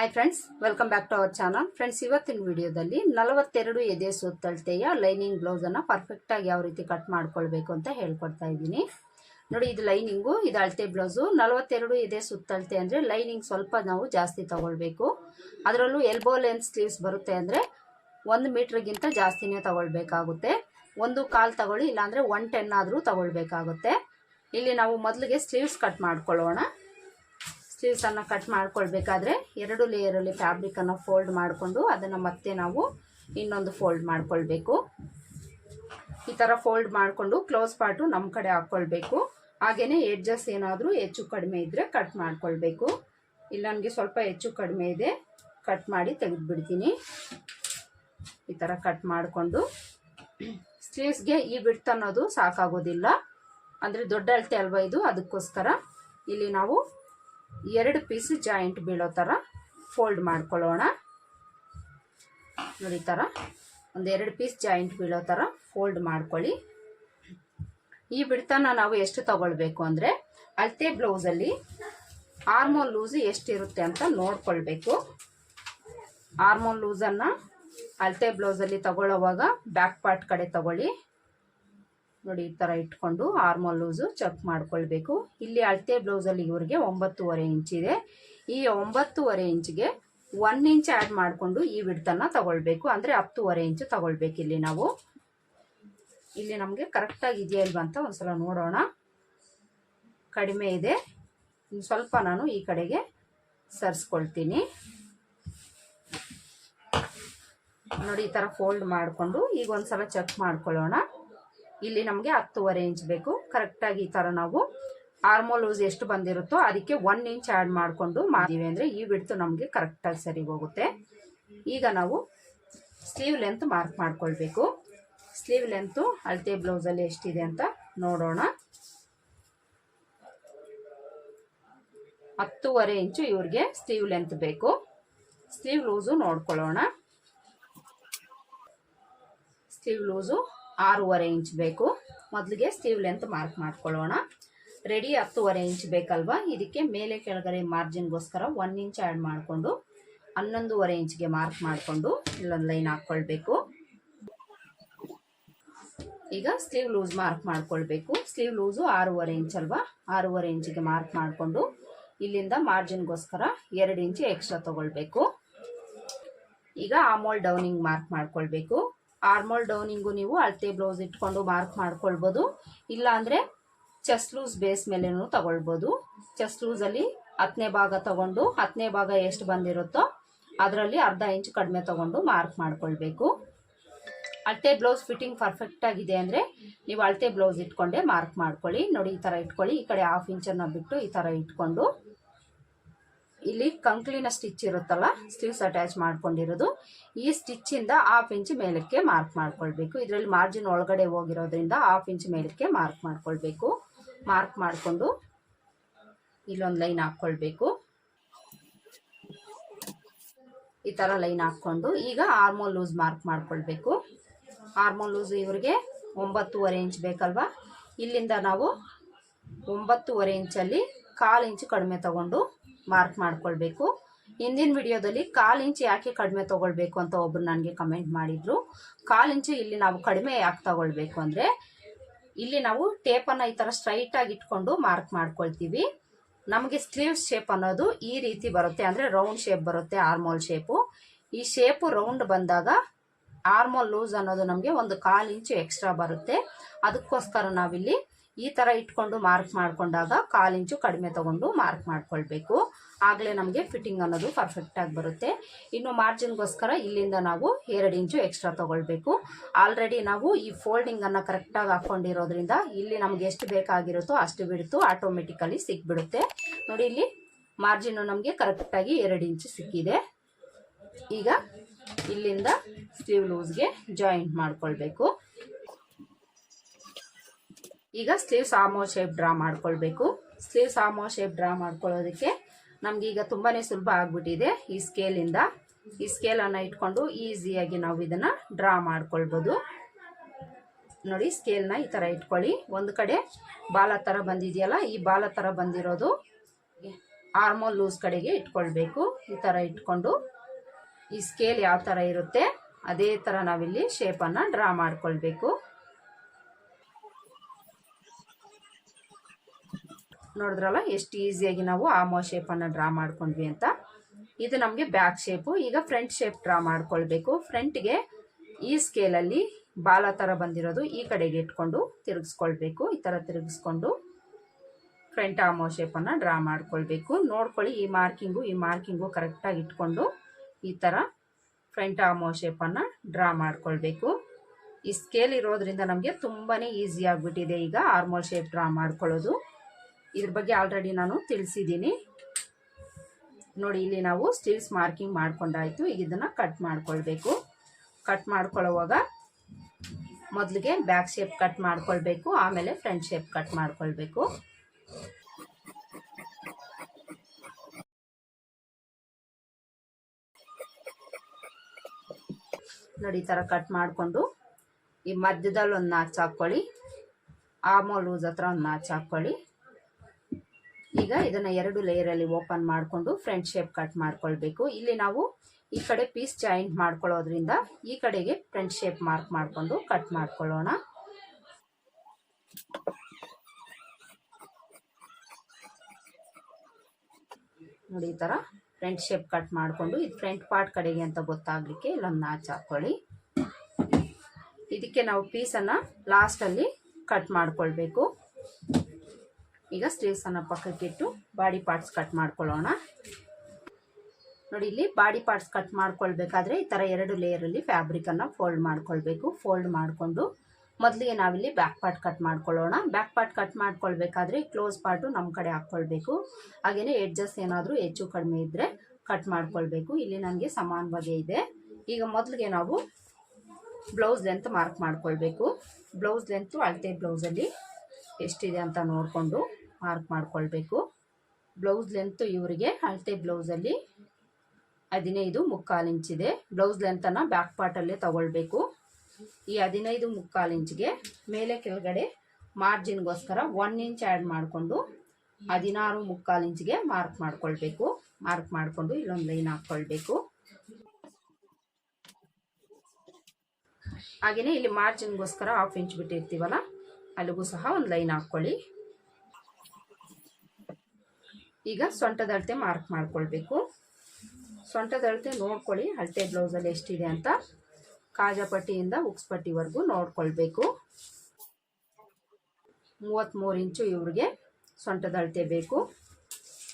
Hi friends welcome back to our channel friends ಇವತ್ತಿನ ವಿಡಿಯೋದಲ್ಲಿ ನಲವತ್ತೆರಡು ಎದೆ ಸುತ್ತಳತೆಯ ಲೈನಿಂಗ್ ಬ್ಲೌಸನ್ನು ಪರ್ಫೆಕ್ಟಾಗಿ ಯಾವ ರೀತಿ ಕಟ್ ಮಾಡ್ಕೊಳ್ಬೇಕು ಅಂತ ಹೇಳ್ಕೊಡ್ತಾ ಇದ್ದೀನಿ. ನೋಡಿ, ಇದು ಲೈನಿಂಗು, ಇದು ಅಳತೆ ಬ್ಲೌಸು. ನಲವತ್ತೆರಡು ಎದೆ ಸುತ್ತಳತೆ ಅಂದರೆ ಲೈನಿಂಗ್ ಸ್ವಲ್ಪ ನಾವು ಜಾಸ್ತಿ ತಗೊಳ್ಬೇಕು. ಅದರಲ್ಲೂ ಎಲ್ಬೋ ಲೆಂತ್ ಸ್ಲೀವ್ಸ್ ಬರುತ್ತೆ ಅಂದರೆ ಒಂದು ಮೀಟ್ರಿಗಿಂತ ಜಾಸ್ತಿನೇ ತಗೊಳ್ಬೇಕಾಗುತ್ತೆ. ಒಂದು ಕಾಲು ತಗೊಳ್ಳಿ, ಇಲ್ಲಾಂದರೆ ಒನ್ ಟೆನ್ ಆದರೂ ತಗೊಳ್ಬೇಕಾಗುತ್ತೆ. ಇಲ್ಲಿ ನಾವು ಮೊದಲಿಗೆ ಸ್ಲೀವ್ಸ್ ಕಟ್ ಮಾಡ್ಕೊಳ್ಳೋಣ. ಸ್ಲೀವ್ಸನ್ನು ಕಟ್ ಮಾಡ್ಕೊಳ್ಬೇಕಾದ್ರೆ ಎರಡು ಲೇಯರಲ್ಲಿ ಫ್ಯಾಬ್ರಿಕನ್ನು ಫೋಲ್ಡ್ ಮಾಡಿಕೊಂಡು ಅದನ್ನು ಮತ್ತೆ ನಾವು ಇನ್ನೊಂದು ಫೋಲ್ಡ್ ಮಾಡ್ಕೊಳ್ಬೇಕು. ಈ ಥರ ಫೋಲ್ಡ್ ಮಾಡಿಕೊಂಡು ಕ್ಲೋಸ್ ಪಾರ್ಟು ನಮ್ಮ ಕಡೆ ಹಾಕ್ಕೊಳ್ಬೇಕು ಹಾಗೆಯೇ ಎಡ್ಜಸ್ ಏನಾದರೂ ಹೆಚ್ಚು ಕಡಿಮೆ ಇದ್ದರೆ ಕಟ್ ಮಾಡ್ಕೊಳ್ಬೇಕು. ಇಲ್ಲ ನನಗೆ ಸ್ವಲ್ಪ ಹೆಚ್ಚು ಕಡಿಮೆ ಇದೆ ಕಟ್ ಮಾಡಿ ತೆಗೆದುಬಿಡ್ತೀನಿ. ಈ ಥರ ಕಟ್ ಮಾಡಿಕೊಂಡು ಸ್ಲೀವ್ಸ್ಗೆ ಈ ಬಿಡ್ತ್ ಅನ್ನೋದು ಸಾಕಾಗೋದಿಲ್ಲ. ಅಂದರೆ ದೊಡ್ಡ ಅಳತೆ ಅಲ್ವಾ ಇದು? ಅದಕ್ಕೋಸ್ಕರ ಇಲ್ಲಿ ನಾವು ಎರಡು ಪೀಸ್ ಜಾಯಿಂಟ್ ಬೀಳೋ ಥರ ಫೋಲ್ಡ್ ಮಾಡ್ಕೊಳ್ಳೋಣ. ನೋಡಿ ಥರ ಒಂದು ಎರಡು ಪೀಸ್ ಜಾಯಿಂಟ್ ಬೀಳೋ ಥರ ಫೋಲ್ಡ್ ಮಾಡ್ಕೊಳ್ಳಿ. ಈ ಬಿಡ್ತಾನ ನಾವು ಎಷ್ಟು ತಗೊಳ್ಬೇಕು ಅಂದರೆ ಅಳತೆ ಬ್ಲೌಸಲ್ಲಿ ಆರ್ಮೋನ್ ಲೂಸ್ ಎಷ್ಟಿರುತ್ತೆ ಅಂತ ನೋಡ್ಕೊಳ್ಬೇಕು. ಆರ್ಮೋನ್ ಲೂಸನ್ನು ಅಳತೆ ಬ್ಲೌಸಲ್ಲಿ ತಗೊಳ್ಳೋವಾಗ ಬ್ಯಾಕ್ ಪಾರ್ಟ್ ಕಡೆ ತಗೊಳ್ಳಿ. ನೋಡಿ, ಈ ಥರ ಇಟ್ಕೊಂಡು ಆರ್ಮಲ್ ಲೂಸು ಚೆಕ್ ಮಾಡ್ಕೊಳ್ಬೇಕು. ಇಲ್ಲಿ ಅಳತೆ ಬ್ಲೌಸಲ್ಲಿ ಇವರಿಗೆ ಒಂಬತ್ತೂವರೆ ಇದೆ. ಈ ಒಂಬತ್ತೂವರೆ ಇಂಚ್ಗೆ ಒನ್ ಇಂಚ್ ಆ್ಯಡ್ ಮಾಡಿಕೊಂಡು ಈ ಬಿಡ್ತನ್ನು ತಗೊಳ್ಬೇಕು. ಅಂದರೆ ಹತ್ತೂವರೆ ಇಂಚು ತಗೊಳ್ಬೇಕು ಇಲ್ಲಿ ನಾವು. ಇಲ್ಲಿ ನಮಗೆ ಕರೆಕ್ಟಾಗಿ ಇದೆಯಾ ಇಲ್ವಾ ಅಂತ ಒಂದ್ಸಲ ನೋಡೋಣ. ಕಡಿಮೆ ಇದೆ. ಸ್ವಲ್ಪ ನಾನು ಈ ಕಡೆಗೆ ಸರಿಸ್ಕೊಳ್ತೀನಿ. ನೋಡಿ, ಈ ಥರ ಫೋಲ್ಡ್ ಮಾಡಿಕೊಂಡು ಈಗ ಒಂದ್ಸಲ ಚೆಕ್ ಮಾಡ್ಕೊಳ್ಳೋಣ. ಇಲ್ಲಿ ನಮಗೆ ಹತ್ತುವರೆ ಇಂಚ್ ಬೇಕು. ಕರೆಕ್ಟಾಗಿ ಈ ಥರ ನಾವು ಆರ್ಮೋಲ್ ಲೂಸ್ ಎಷ್ಟು ಬಂದಿರುತ್ತೋ ಅದಕ್ಕೆ ಒನ್ ಇಂಚ್ ಆ್ಯಡ್ ಮಾಡಿಕೊಂಡು ಮಾಡಿದ್ವಿ ಅಂದರೆ ಈ ಬಿಡ್ತು ನಮಗೆ ಕರೆಕ್ಟಾಗಿ ಸರಿ ಹೋಗುತ್ತೆ. ಈಗ ನಾವು ಸ್ಲೀವ್ ಲೆಂತ್ ಮಾರ್ಕ್ ಮಾಡ್ಕೊಳ್ಬೇಕು. ಸ್ಲೀವ್ ಲೆಂತು ಅಳತೆ ಬ್ಲೌಸಲ್ಲಿ ಎಷ್ಟಿದೆ ಅಂತ ನೋಡೋಣ. ಹತ್ತುವರೆ ಇಂಚು ಇವ್ರಿಗೆ ಸ್ಲೀವ್ ಲೆಂತ್ ಬೇಕು. ಸ್ಲೀವ್ ಲೂಸು ನೋಡ್ಕೊಳ್ಳೋಣ. ಸ್ಲೀವ್ ಲೂಸು ಆರೂವರೆ ಇಂಚ್ ಬೇಕು. ಮೊದಲಿಗೆ ಸ್ಲೀವ್ ಲೆಂತ್ ಮಾರ್ಕ್ ಮಾಡ್ಕೊಳ್ಳೋಣ. ರೆಡಿ ಹತ್ತುವರೆ ಇಂಚ್ ಬೇಕಲ್ವಾ? ಇದಕ್ಕೆ ಮೇಲೆ ಕೆಳಗಡೆ ಮಾರ್ಜಿನ್ಗೋಸ್ಕರ ಒನ್ ಇಂಚ್ ಆ್ಯಡ್ ಮಾಡಿಕೊಂಡು, ಹನ್ನೊಂದೂವರೆ ಇಂಚ್ಗೆ ಮಾರ್ಕ್ ಮಾಡಿಕೊಂಡು ಇಲ್ಲೊಂದು ಲೈನ್ ಹಾಕ್ಕೊಳ್ಬೇಕು. ಈಗ ಸ್ಲೀವ್ ಲೂಸ್ ಮಾರ್ಕ್ ಮಾಡ್ಕೊಳ್ಬೇಕು. ಸ್ಲೀವ್ ಲೂಸು ಆರೂವರೆ ಇಂಚ್ ಅಲ್ವಾ? ಆರೂವರೆ ಇಂಚಿಗೆ ಮಾರ್ಕ್ ಮಾಡಿಕೊಂಡು ಇಲ್ಲಿಂದ ಮಾರ್ಜಿನ್ಗೋಸ್ಕರ ಎರಡು ಇಂಚು ಎಕ್ಸ್ಟ್ರಾ ತಗೊಳ್ಬೇಕು. ಈಗ ಆಮೋಲ್ ಡೌನಿಂಗ್ ಮಾರ್ಕ್ ಮಾಡ್ಕೊಳ್ಬೇಕು. ಆರ್ಮೋಲ್ ಡೌನಿಂಗು ನೀವು ಅಳತೆ ಬ್ಲೌಸ್ ಇಟ್ಕೊಂಡು ಮಾರ್ಕ್ ಮಾಡ್ಕೊಳ್ಬೋದು. ಇಲ್ಲ ಅಂದರೆ ಚೆಸ್ಟ್ ಲೂಸ್ ಬೇಸ್ ಮೇಲೇನು ತಗೊಳ್ಬೋದು. ಚೆಸ್ಟ್ ಲೂಸಲ್ಲಿ ಹತ್ತನೇ ಭಾಗ ತಗೊಂಡು ಹತ್ತನೇ ಭಾಗ ಎಷ್ಟು ಬಂದಿರುತ್ತೋ ಅದರಲ್ಲಿ ಅರ್ಧ ಇಂಚ್ ಕಡಿಮೆ ತಗೊಂಡು ಮಾರ್ಕ್ ಮಾಡ್ಕೊಳ್ಬೇಕು. ಅಳತೆ ಬ್ಲೌಸ್ ಫಿಟ್ಟಿಂಗ್ ಪರ್ಫೆಕ್ಟ್ ಆಗಿದೆ ಅಂದರೆ ನೀವು ಅಳತೆ ಬ್ಲೌಸ್ ಇಟ್ಕೊಂಡೆ ಮಾರ್ಕ್ ಮಾಡ್ಕೊಳ್ಳಿ. ನೋಡಿ ಈ ಥರ ಇಟ್ಕೊಳ್ಳಿ. ಈ ಕಡೆ ಹಾಫ್ ಇಂಚನ್ನು ಬಿಟ್ಟು ಈ ಥರ ಇಟ್ಕೊಂಡು ಇಲ್ಲಿ ಕಂಕ್ಲಿನ ಸ್ಟಿಚ್ ಇರುತ್ತಲ್ಲ ಸ್ಲೀವ್ಸ್ ಅಟ್ಯಾಚ್ ಮಾಡ್ಕೊಂಡಿರೋದು. ಈ ಸ್ಟಿಚ್ಚಿಂದ ಹಾಫ್ ಇಂಚ್ ಮೇಲಕ್ಕೆ ಮಾರ್ಕ್ ಮಾಡ್ಕೊಳ್ಬೇಕು. ಇದರಲ್ಲಿ ಮಾರ್ಜಿನ್ ಒಳಗಡೆ ಹೋಗಿರೋದ್ರಿಂದ ಹಾಫ್ ಇಂಚ್ ಮೇಲಕ್ಕೆ ಮಾರ್ಕ್ ಮಾಡ್ಕೊಳ್ಬೇಕು. ಮಾರ್ಕ್ ಮಾಡಿಕೊಂಡು ಇಲ್ಲೊಂದು ಲೈನ್ ಹಾಕ್ಕೊಳ್ಬೇಕು ಈ ಥರ ಲೈನ್ ಹಾಕ್ಕೊಂಡು ಈಗ ಆರ್ಮೋಲ್ ಲೂಸ್ ಮಾರ್ಕ್ ಮಾಡ್ಕೊಳ್ಬೇಕು. ಆರ್ಮೋಲ್ ಲೂಸ್ ಇವ್ರಿಗೆ ಒಂಬತ್ತೂವರೆ ಇಂಚ್ ಬೇಕಲ್ವಾ? ಇಲ್ಲಿಂದ ನಾವು ಒಂಬತ್ತೂವರೆ ಇಂಚಲ್ಲಿ ಕಾಲು ಇಂಚು ಕಡಿಮೆ ತಗೊಂಡು ಮಾರ್ಕ್ ಮಾಡ್ಕೊಳ್ಬೇಕು. ಹಿಂದಿನ ವಿಡಿಯೋದಲ್ಲಿ ಕಾಲು ಇಂಚು ಯಾಕೆ ಕಡಿಮೆ ತೊಗೊಳ್ಬೇಕು ಅಂತ ಒಬ್ರು ನನಗೆ ಕಮೆಂಟ್ ಮಾಡಿದ್ರು. ಕಾಲು ಇಂಚು ಇಲ್ಲಿ ನಾವು ಕಡಿಮೆ ಯಾಕೆ ತಗೊಳ್ಬೇಕು ಅಂದರೆ, ಇಲ್ಲಿ ನಾವು ಟೇಪನ್ನು ಈ ಥರ ಸ್ಟ್ರೈಟಾಗಿ ಇಟ್ಕೊಂಡು ಮಾರ್ಕ್ ಮಾಡ್ಕೊಳ್ತೀವಿ. ನಮಗೆ ಸ್ಲೀವ್ ಶೇಪ್ ಅನ್ನೋದು ಈ ರೀತಿ ಬರುತ್ತೆ ಅಂದರೆ ರೌಂಡ್ ಶೇಪ್ ಬರುತ್ತೆ ಆರ್ಮೋಲ್ ಶೇಪು ಈ ಶೇಪು ರೌಂಡ್ ಬಂದಾಗ ಆರ್ಮೋಲ್ ಲೂಸ್ ಅನ್ನೋದು ನಮಗೆ ಒಂದು ಕಾಲು ಇಂಚು ಎಕ್ಸ್ಟ್ರಾ ಬರುತ್ತೆ. ಅದಕ್ಕೋಸ್ಕರ ನಾವಿಲ್ಲಿ ಈ ಥರ ಇಟ್ಕೊಂಡು ಮಾರ್ಕ್ ಮಾಡಿಕೊಂಡಾಗ ಕಾಲು ಇಂಚು ಕಡಿಮೆ ತಗೊಂಡು ಮಾರ್ಕ್ ಮಾಡ್ಕೊಳ್ಬೇಕು. ಆಗಲೇ ನಮಗೆ ಫಿಟ್ಟಿಂಗ್ ಅನ್ನೋದು ಪರ್ಫೆಕ್ಟಾಗಿ ಬರುತ್ತೆ. ಇನ್ನು ಮಾರ್ಜಿನ್ಗೋಸ್ಕರ ಇಲ್ಲಿಂದ ನಾವು ಎರಡು ಇಂಚು ಎಕ್ಸ್ಟ್ರಾ ತೊಗೊಳ್ಬೇಕು. ಆಲ್ರೆಡಿ ನಾವು ಈ ಫೋಲ್ಡಿಂಗನ್ನು ಕರೆಕ್ಟಾಗಿ ಹಾಕ್ಕೊಂಡಿರೋದ್ರಿಂದ ಇಲ್ಲಿ ನಮಗೆ ಎಷ್ಟು ಬೇಕಾಗಿರುತ್ತೋ ಅಷ್ಟು ಬಿಡ್ತು ಆಟೋಮೆಟಿಕಲಿ ಸಿಕ್ಬಿಡುತ್ತೆ. ನೋಡಿ ಇಲ್ಲಿ ಮಾರ್ಜಿನ್ನು ನಮಗೆ ಕರೆಕ್ಟಾಗಿ ಎರಡು ಇಂಚು ಸಿಕ್ಕಿದೆ. ಈಗ ಇಲ್ಲಿಂದ ಸ್ಲೀವ್ ಲೂಸ್ಗೆ ಜಾಯಿಂಟ್ ಮಾಡ್ಕೊಳ್ಬೇಕು. ಈಗ ಸ್ಲೀವ್ ಆಮೋ ಶೇಪ್ ಡ್ರಾ ಮಾಡ್ಕೊಳ್ಬೇಕು. ಸ್ಲೀವ್ ಆಮೋ ಶೇಪ್ ಡ್ರಾ ಮಾಡ್ಕೊಳ್ಳೋದಕ್ಕೆ ನಮ್ಗೆ ಈಗ ತುಂಬಾ ಸುಲಭ ಆಗ್ಬಿಟ್ಟಿದೆ ಈ ಸ್ಕೇಲಿಂದ ಈ ಸ್ಕೇಲನ್ನು ಇಟ್ಕೊಂಡು ಈಸಿಯಾಗಿ ನಾವು ಇದನ್ನು ಡ್ರಾ ಮಾಡ್ಕೊಳ್ಬೋದು. ನೋಡಿ ಸ್ಕೇಲ್ನ ಈ ಥರ ಇಟ್ಕೊಳ್ಳಿ. ಒಂದು ಕಡೆ ಬಾಲ ಥರ ಬಂದಿದೆಯಲ್ಲ, ಈ ಬಾಲ ಥರ ಬಂದಿರೋದು ಆರ್ಮೋಲ್ ಲೂಸ್ ಕಡೆಗೆ ಇಟ್ಕೊಳ್ಬೇಕು. ಈ ಥರ ಇಟ್ಕೊಂಡು ಈ ಸ್ಕೇಲ್ ಯಾವ ಥರ ಇರುತ್ತೆ, ಅದೇ ಥರ ನಾವಿಲ್ಲಿ ಶೇಪನ್ನು ಡ್ರಾ ಮಾಡ್ಕೊಳ್ಬೇಕು. ನೋಡಿದ್ರಲ್ಲ, ಎಷ್ಟು ಈಸಿಯಾಗಿ ನಾವು ಆಮೋ ಶೇಪನ್ನು ಡ್ರಾ ಮಾಡ್ಕೊಂಡ್ವಿ ಅಂತ. ಇದು ನಮಗೆ ಬ್ಯಾಕ್ ಶೇಪು ಈಗ ಫ್ರಂಟ್ ಶೇಪ್ ಡ್ರಾ ಮಾಡ್ಕೊಳ್ಬೇಕು. ಫ್ರಂಟ್ಗೆ ಈ ಸ್ಕೇಲಲ್ಲಿ ಬಾಲ ಥರ ಬಂದಿರೋದು ಈ ಕಡೆಗೆ ಇಟ್ಕೊಂಡು ತಿರುಗಿಸ್ಕೊಳ್ಬೇಕು. ಈ ಥರ ತಿರುಗಿಸ್ಕೊಂಡು ಫ್ರಂಟ್ ಆಮೋ ಶೇಪನ್ನು ಡ್ರಾ ಮಾಡ್ಕೊಳ್ಬೇಕು. ನೋಡ್ಕೊಳ್ಳಿ, ಈ ಮಾರ್ಕಿಂಗು ಈ ಮಾರ್ಕಿಂಗು ಕರೆಕ್ಟಾಗಿ ಇಟ್ಕೊಂಡು ಈ ಥರ ಫ್ರಂಟ್ ಆಮೋ ಶೇಪನ್ನು ಡ್ರಾ ಮಾಡ್ಕೊಳ್ಬೇಕು. ಈ ಸ್ಕೇಲ್ ಇರೋದ್ರಿಂದ ನಮಗೆ ತುಂಬಾ ಈಸಿ ಆಗಿಬಿಟ್ಟಿದೆ ಈಗ ಆರ್ಮೋಲ್ ಶೇಪ್ ಡ್ರಾ ಮಾಡ್ಕೊಳ್ಳೋದು. ಇದ್ರ ಬಗ್ಗೆ ಆಲ್ರೆಡಿ ನಾನು ತಿಳಿಸಿದ್ದೀನಿ. ನೋಡಿ, ಇಲ್ಲಿ ನಾವು ಸ್ಟಿಲ್ಸ್ ಮಾರ್ಕಿಂಗ್ ಮಾಡ್ಕೊಂಡಾಯ್ತು. ಈಗ ಇದನ್ನು ಕಟ್ ಮಾಡ್ಕೊಳ್ಬೇಕು. ಕಟ್ ಮಾಡ್ಕೊಳ್ಳೋವಾಗ ಮೊದಲಿಗೆ ಬ್ಯಾಕ್ ಶೇಪ್ ಕಟ್ ಮಾಡ್ಕೊಳ್ಬೇಕು. ಆಮೇಲೆ ಫ್ರಂಟ್ ಶೇಪ್ ಕಟ್ ಮಾಡ್ಕೊಳ್ಬೇಕು. ನೋಡಿ, ಈ ಕಟ್ ಮಾಡಿಕೊಂಡು ಈ ಮಧ್ಯದಲ್ಲಿ ಒಂದು ನಾಚ್ ಹಾಕ್ಕೊಳ್ಳಿ. ಆಮೋ ಲೂಸ್ ಹತ್ರ ಒಂದು ನಾಚ್ ಹಾಕ್ಕೊಳ್ಳಿ. ಈಗ ಇದನ್ನು ಎರಡು ಲೇಯರಲ್ಲಿ ಓಪನ್ ಮಾಡಿಕೊಂಡು ಫ್ರಂಟ್ ಶೇಪ್ ಕಟ್ ಮಾಡ್ಕೊಳ್ಬೇಕು. ಇಲ್ಲಿ ನಾವು ಈ ಕಡೆ ಪೀಸ್ ಜಾಯಿಂಟ್ ಮಾಡ್ಕೊಳ್ಳೋದ್ರಿಂದ ಈ ಕಡೆಗೆ ಫ್ರಂಟ್ ಶೇಪ್ ಮಾರ್ಕ್ ಮಾಡಿಕೊಂಡು ಕಟ್ ಮಾಡ್ಕೊಳ್ಳೋಣ. ನೋಡಿ ಈ ಥರ ಫ್ರಂಟ್ ಶೇಪ್ ಕಟ್ ಮಾಡಿಕೊಂಡು ಇದು ಫ್ರಂಟ್ ಪಾರ್ಟ್ ಕಡೆಗೆ ಅಂತ ಗೊತ್ತಾಗಲಿಕ್ಕೆ ಇಲ್ಲೊಂದು ನಾಚ್ ಹಾಕ್ಕೊಳ್ಳಿ ಇದಕ್ಕೆ ನಾವು ಪೀಸನ್ನು ಲಾಸ್ಟಲ್ಲಿ ಕಟ್ ಮಾಡ್ಕೊಳ್ಬೇಕು. ಈಗ ಸ್ಲೀವ್ಸನ್ನು ಪಕ್ಕಕ್ಕಿಟ್ಟು ಬಾಡಿ ಪಾರ್ಟ್ಸ್ ಕಟ್ ಮಾಡ್ಕೊಳ್ಳೋಣ. ನೋಡಿ, ಇಲ್ಲಿ ಬಾಡಿ ಪಾರ್ಟ್ಸ್ ಕಟ್ ಮಾಡ್ಕೊಳ್ಬೇಕಾದ್ರೆ ಈ ಥರ ಎರಡು ಲೇಯರಲ್ಲಿ ಫ್ಯಾಬ್ರಿಕನ್ನು ಫೋಲ್ಡ್ ಮಾಡ್ಕೊಳ್ಬೇಕು. ಫೋಲ್ಡ್ ಮಾಡಿಕೊಂಡು ಮೊದಲಿಗೆ ನಾವಿಲ್ಲಿ ಬ್ಯಾಕ್ ಪಾರ್ಟ್ ಕಟ್ ಮಾಡ್ಕೊಳ್ಳೋಣ. ಬ್ಯಾಕ್ ಪಾರ್ಟ್ ಕಟ್ ಮಾಡ್ಕೊಳ್ಬೇಕಾದ್ರೆ ಕ್ಲೋಸ್ ಪಾರ್ಟು ನಮ್ಮ ಕಡೆ ಹಾಕ್ಕೊಳ್ಬೇಕು. ಹಾಗೆಯೇ ಎಡ್ಜಸ್ ಏನಾದರೂ ಹೆಚ್ಚು ಕಡಿಮೆ ಇದ್ದರೆ ಕಟ್ ಮಾಡ್ಕೊಳ್ಬೇಕು. ಇಲ್ಲಿ ನನಗೆ ಸಮಾನವಾಗಿ ಇದೆ. ಈಗ ಮೊದಲಿಗೆ ನಾವು ಬ್ಲೌಸ್ ಲೆಂತ್ ಮಾರ್ಕ್ ಮಾಡ್ಕೊಳ್ಬೇಕು. ಬ್ಲೌಸ್ ಲೆಂತು ಅಳತೆ ಬ್ಲೌಸಲ್ಲಿ ಎಷ್ಟಿದೆ ಅಂತ ನೋಡಿಕೊಂಡು ಮಾರ್ಕ್ ಮಾಡ್ಕೊಳ್ಬೇಕು. ಬ್ಲೌಸ್ ಲೆಂತ್ ಇವರಿಗೆ ಅಳತೆ ಬ್ಲೌಸಲ್ಲಿ ಹದಿನೈದು ಮುಕ್ಕಾಲು ಇಂಚಿದೆ. ಬ್ಲೌಸ್ ಲೆಂತನ್ನು ಬ್ಯಾಕ್ ಪಾರ್ಟಲ್ಲೇ ತಗೊಳ್ಬೇಕು. ಈ ಹದಿನೈದು ಮುಕ್ಕಾಲು ಇಂಚ್ಗೆ ಮೇಲೆ ಕೆಳಗಡೆ ಮಾರ್ಜಿನ್ಗೋಸ್ಕರ ಒನ್ ಇಂಚ್ ಆ್ಯಡ್ ಮಾಡಿಕೊಂಡು ಹದಿನಾರು ಮುಕ್ಕಾಲು ಇಂಚ್ಗೆ ಮಾರ್ಕ್ ಮಾಡ್ಕೊಳ್ಬೇಕು. ಮಾರ್ಕ್ ಮಾಡಿಕೊಂಡು ಇಲ್ಲೊಂದು ಲೈನ್ ಹಾಕ್ಕೊಳ್ಬೇಕು. ಹಾಗೆಯೇ ಇಲ್ಲಿ ಮಾರ್ಜಿನ್ಗೋಸ್ಕರ ಹಾಫ್ ಇಂಚ್ ಬಿಟ್ಟಿರ್ತೀವಲ್ಲ, ಅಲ್ಲಿಗೂ ಸಹ ಒಂದು ಲೈನ್ ಹಾಕ್ಕೊಳ್ಳಿ. ಈಗ ಸೊಂಟದ ಅಳತೆ ಮಾರ್ಕ್ ಮಾಡ್ಕೊಳ್ಬೇಕು. ಸೊಂಟದ ಅಳತೆ ನೋಡ್ಕೊಳ್ಳಿ, ಅಳತೆ ಬ್ಲೌಸಲ್ಲಿ ಎಷ್ಟಿದೆ ಅಂತ. ಕಾಜಾಪಟ್ಟಿಯಿಂದ ಉಕ್ಸ್ಪಟ್ಟಿವರೆಗೂ ನೋಡ್ಕೊಳ್ಬೇಕು. ಮೂವತ್ತ್ಮೂರು ಇಂಚು ಇವ್ರಿಗೆ ಸೊಂಟದ ಅಳತೆ ಬೇಕು.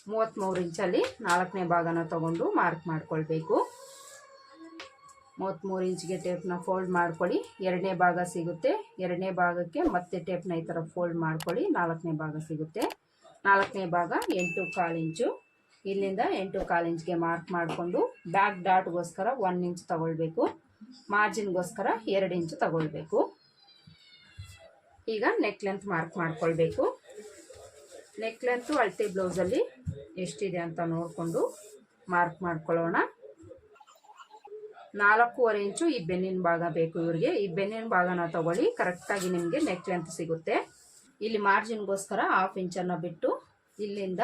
ಮೂವತ್ತ್ಮೂರು ಇಂಚಲ್ಲಿ ನಾಲ್ಕನೇ ಭಾಗನ ತಗೊಂಡು ಮಾರ್ಕ್ ಮಾಡ್ಕೊಳ್ಬೇಕು. ಮೂವತ್ತ್ಮೂರು ಇಂಚ್ಗೆ ಟೇಪ್ನ ಫೋಲ್ಡ್ ಮಾಡ್ಕೊಳ್ಳಿ. ಎರಡನೇ ಭಾಗ ಸಿಗುತ್ತೆ. ಎರಡನೇ ಭಾಗಕ್ಕೆ ಮತ್ತೆ ಟೇಪ್ನ ಈ ಥರ ಫೋಲ್ಡ್ ಮಾಡ್ಕೊಳ್ಳಿ. ನಾಲ್ಕನೇ ಭಾಗ ಸಿಗುತ್ತೆ. ನಾಲ್ಕನೇ ಭಾಗ ಎಂಟು ಕಾಲು ಇಂಚು. ಇಲ್ಲಿಂದ ಎಂಟು ಕಾಲು ಇಂಚ್ಗೆ ಮಾರ್ಕ್ ಮಾಡಿಕೊಂಡು ಬ್ಯಾಕ್ ಡಾಟ್ಗೋಸ್ಕರ ಒನ್ ಇಂಚ್ ತಗೊಳ್ಬೇಕು. ಮಾರ್ಜಿನ್ಗೋಸ್ಕರ ಎರಡು ಇಂಚು ತಗೊಳ್ಬೇಕು. ಈಗ ನೆಕ್ ಲೆಂತ್ ಮಾರ್ಕ್ ಮಾಡ್ಕೊಳ್ಬೇಕು. ನೆಕ್ ಲೆಂತು ಅಳತೆ ಬ್ಲೌಸಲ್ಲಿ ಎಷ್ಟಿದೆ ಅಂತ ನೋಡಿಕೊಂಡು ಮಾರ್ಕ್ ಮಾಡ್ಕೊಳ್ಳೋಣ. ನಾಲ್ಕೂವರೆ ಇಂಚು ಈ ಬೆನ್ನಿನ ಭಾಗ ಬೇಕು ಇವ್ರಿಗೆ. ಈ ಬೆನ್ನಿನ ಭಾಗನ ತಗೊಳ್ಳಿ ಕರೆಕ್ಟಾಗಿ ನಿಮಗೆ ನೆಕ್ ಲೆಂತ್ ಸಿಗುತ್ತೆ. ಇಲ್ಲಿ ಮಾರ್ಜಿನ್ಗೋಸ್ಕರ ಹಾಫ್ ಇಂಚನ್ನು ಬಿಟ್ಟು ಇಲ್ಲಿಂದ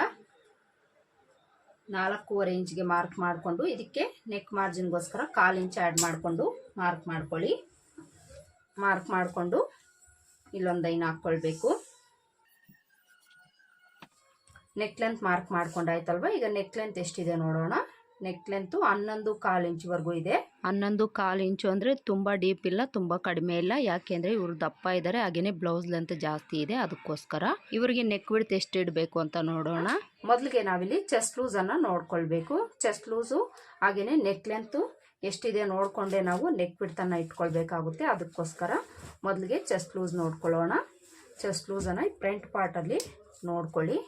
ನಾಲ್ಕೂವರೆ ಇಂಚ್ಗೆ ಮಾರ್ಕ್ ಮಾಡಿಕೊಂಡು ಇದಕ್ಕೆ ನೆಕ್ ಮಾರ್ಜಿನ್ಗೋಸ್ಕರ ಕಾಲು ಇಂಚ್ ಆ್ಯಡ್ ಮಾಡಿಕೊಂಡು ಮಾರ್ಕ್ ಮಾಡ್ಕೊಳ್ಳಿ. ಮಾರ್ಕ್ ಮಾಡಿಕೊಂಡು ಇಲ್ಲೊಂದು ಐನ್ ಹಾಕ್ಕೊಳ್ಬೇಕು ನೆಕ್ ಲೆಂತ್ ಮಾರ್ಕ್ ಮಾಡ್ಕೊಂಡಾಯ್ತಲ್ವ ಈಗ ನೆಕ್ ಲೆಂತ್ ಎಷ್ಟಿದೆ ನೋಡೋಣ. ನೆಕ್ ಲೆಂತು ಹನ್ನೊಂದು ಕಾಲು ಇಂಚುವರೆಗೂ ಇದೆ. ಹನ್ನೊಂದು ಕಾಲು ಇಂಚು ಅಂದರೆ ತುಂಬ ಡೀಪ್ ಇಲ್ಲ ತುಂಬ ಕಡಿಮೆ ಇಲ್ಲ. ಯಾಕೆಂದರೆ ಇವರು ದಪ್ಪ ಇದ್ದಾರೆ ಹಾಗೇನೆ ಬ್ಲೌಸ್ ಲೆಂತ್ ಜಾಸ್ತಿ ಇದೆ ಅದಕ್ಕೋಸ್ಕರ. ಇವರಿಗೆ ನೆಕ್ ಬಿಡ್ತ್ ಎಷ್ಟು ಇಡಬೇಕು ಅಂತ ನೋಡೋಣ. ಮೊದಲಿಗೆ ನಾವಿಲ್ಲಿ ಚೆಸ್ಟ್ ಲೂಸನ್ನು ನೋಡ್ಕೊಳ್ಬೇಕು. ಚೆಸ್ಟ್ ಲೂಸು ಹಾಗೆಯೇ ನೆಕ್ ಲೆಂತು ಎಷ್ಟಿದೆ ನೋಡಿಕೊಂಡೆ ನಾವು ನೆಕ್ ಬಿಡ್ತನ್ನು ಇಟ್ಕೊಳ್ಬೇಕಾಗುತ್ತೆ. ಅದಕ್ಕೋಸ್ಕರ ಮೊದಲಿಗೆ ಚೆಸ್ಟ್ ಲೂಸ್ ನೋಡ್ಕೊಳ್ಳೋಣ. ಚೆಸ್ಟ್ ಲೂಸನ್ನು ಫ್ರಂಟ್ ಪಾರ್ಟಲ್ಲಿ ನೋಡ್ಕೊಳ್ಳಿ.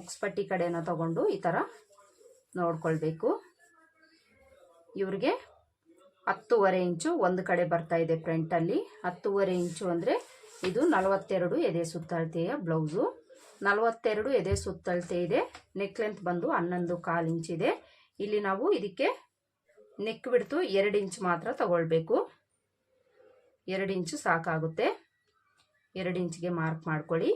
ಉಕ್ಸ್ಪಟ್ಟಿ ಕಡೆನ ತಗೊಂಡು ಈ ಥರ ನೋಡ್ಕೊಳ್ಬೇಕು. ಇವ್ರಿಗೆ ಹತ್ತೂವರೆ ಇಂಚು ಒಂದು ಕಡೆ ಬರ್ತಾ ಇದೆ ಫ್ರಂಟಲ್ಲಿ ಹತ್ತೂವರೆ ಇಂಚು ಅಂದರೆ ಇದು ನಲವತ್ತೆರಡು ಎದೆ ಸುತ್ತಳತೆಯ ಬ್ಲೌಸು ನಲವತ್ತೆರಡು ಎದೆ ಸುತ್ತಳತೆ ಇದೆ. ನೆಕ್ ಲೆಂತ್ ಬಂದು ಹನ್ನೊಂದು ಕಾಲು ಇಂಚಿದೆ ಇಲ್ಲಿ ನಾವು ಇದಕ್ಕೆ ನೆಕ್ ಬಿಡ್ತು ಎರಡು ಇಂಚ್ ಮಾತ್ರ ತಗೊಳ್ಬೇಕು. ಎರಡು ಇಂಚು ಸಾಕಾಗುತ್ತೆ. ಎರಡು ಇಂಚಿಗೆ ಮಾರ್ಕ್ ಮಾಡ್ಕೊಳ್ಳಿ.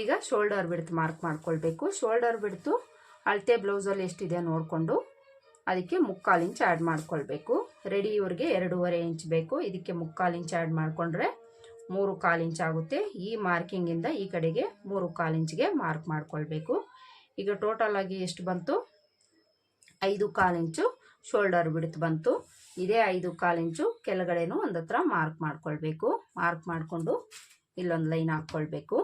ಈಗ ಶೋಲ್ಡರ್ ಬಿಡ್ತು ಮಾರ್ಕ್ ಮಾಡ್ಕೊಳ್ಬೇಕು. ಶೋಲ್ಡರ್ ಬಿಡ್ತು ಅಳತೆ ಬ್ಲೌಸಲ್ಲಿ ಎಷ್ಟಿದೆ ನೋಡಿಕೊಂಡು ಅದಕ್ಕೆ ಮುಕ್ಕಾಲು ಇಂಚ್ ಆ್ಯಡ್ ಮಾಡ್ಕೊಳ್ಬೇಕು. ರೆಡಿ ಇವ್ರಿಗೆ ಎರಡೂವರೆ ಇಂಚ್ ಬೇಕು. ಇದಕ್ಕೆ ಮುಕ್ಕಾಲು ಇಂಚ್ ಆ್ಯಡ್ ಮಾಡಿಕೊಂಡ್ರೆ ಮೂರು ಕಾಲು ಇಂಚ್ ಆಗುತ್ತೆ. ಈ ಮಾರ್ಕಿಂಗಿಂದ ಈ ಕಡೆಗೆ ಮೂರು ಕಾಲು ಇಂಚ್ಗೆ ಮಾರ್ಕ್ ಮಾಡ್ಕೊಳ್ಬೇಕು. ಈಗ ಟೋಟಲ್ ಆಗಿ ಎಷ್ಟು ಬಂತು? ಐದು ಕಾಲು ಇಂಚು ಶೋಲ್ಡರ್ ಬಿಡ್ತು ಬಂತು. ಇದೇ ಐದು ಕಾಲು ಇಂಚು ಕೆಳಗಡೆನೂ ಒಂದತ್ರ ಮಾರ್ಕ್ ಮಾಡ್ಕೊಳ್ಬೇಕು. ಮಾರ್ಕ್ ಮಾಡಿಕೊಂಡು ಇಲ್ಲೊಂದು ಲೈನ್ ಹಾಕ್ಕೊಳ್ಬೇಕು.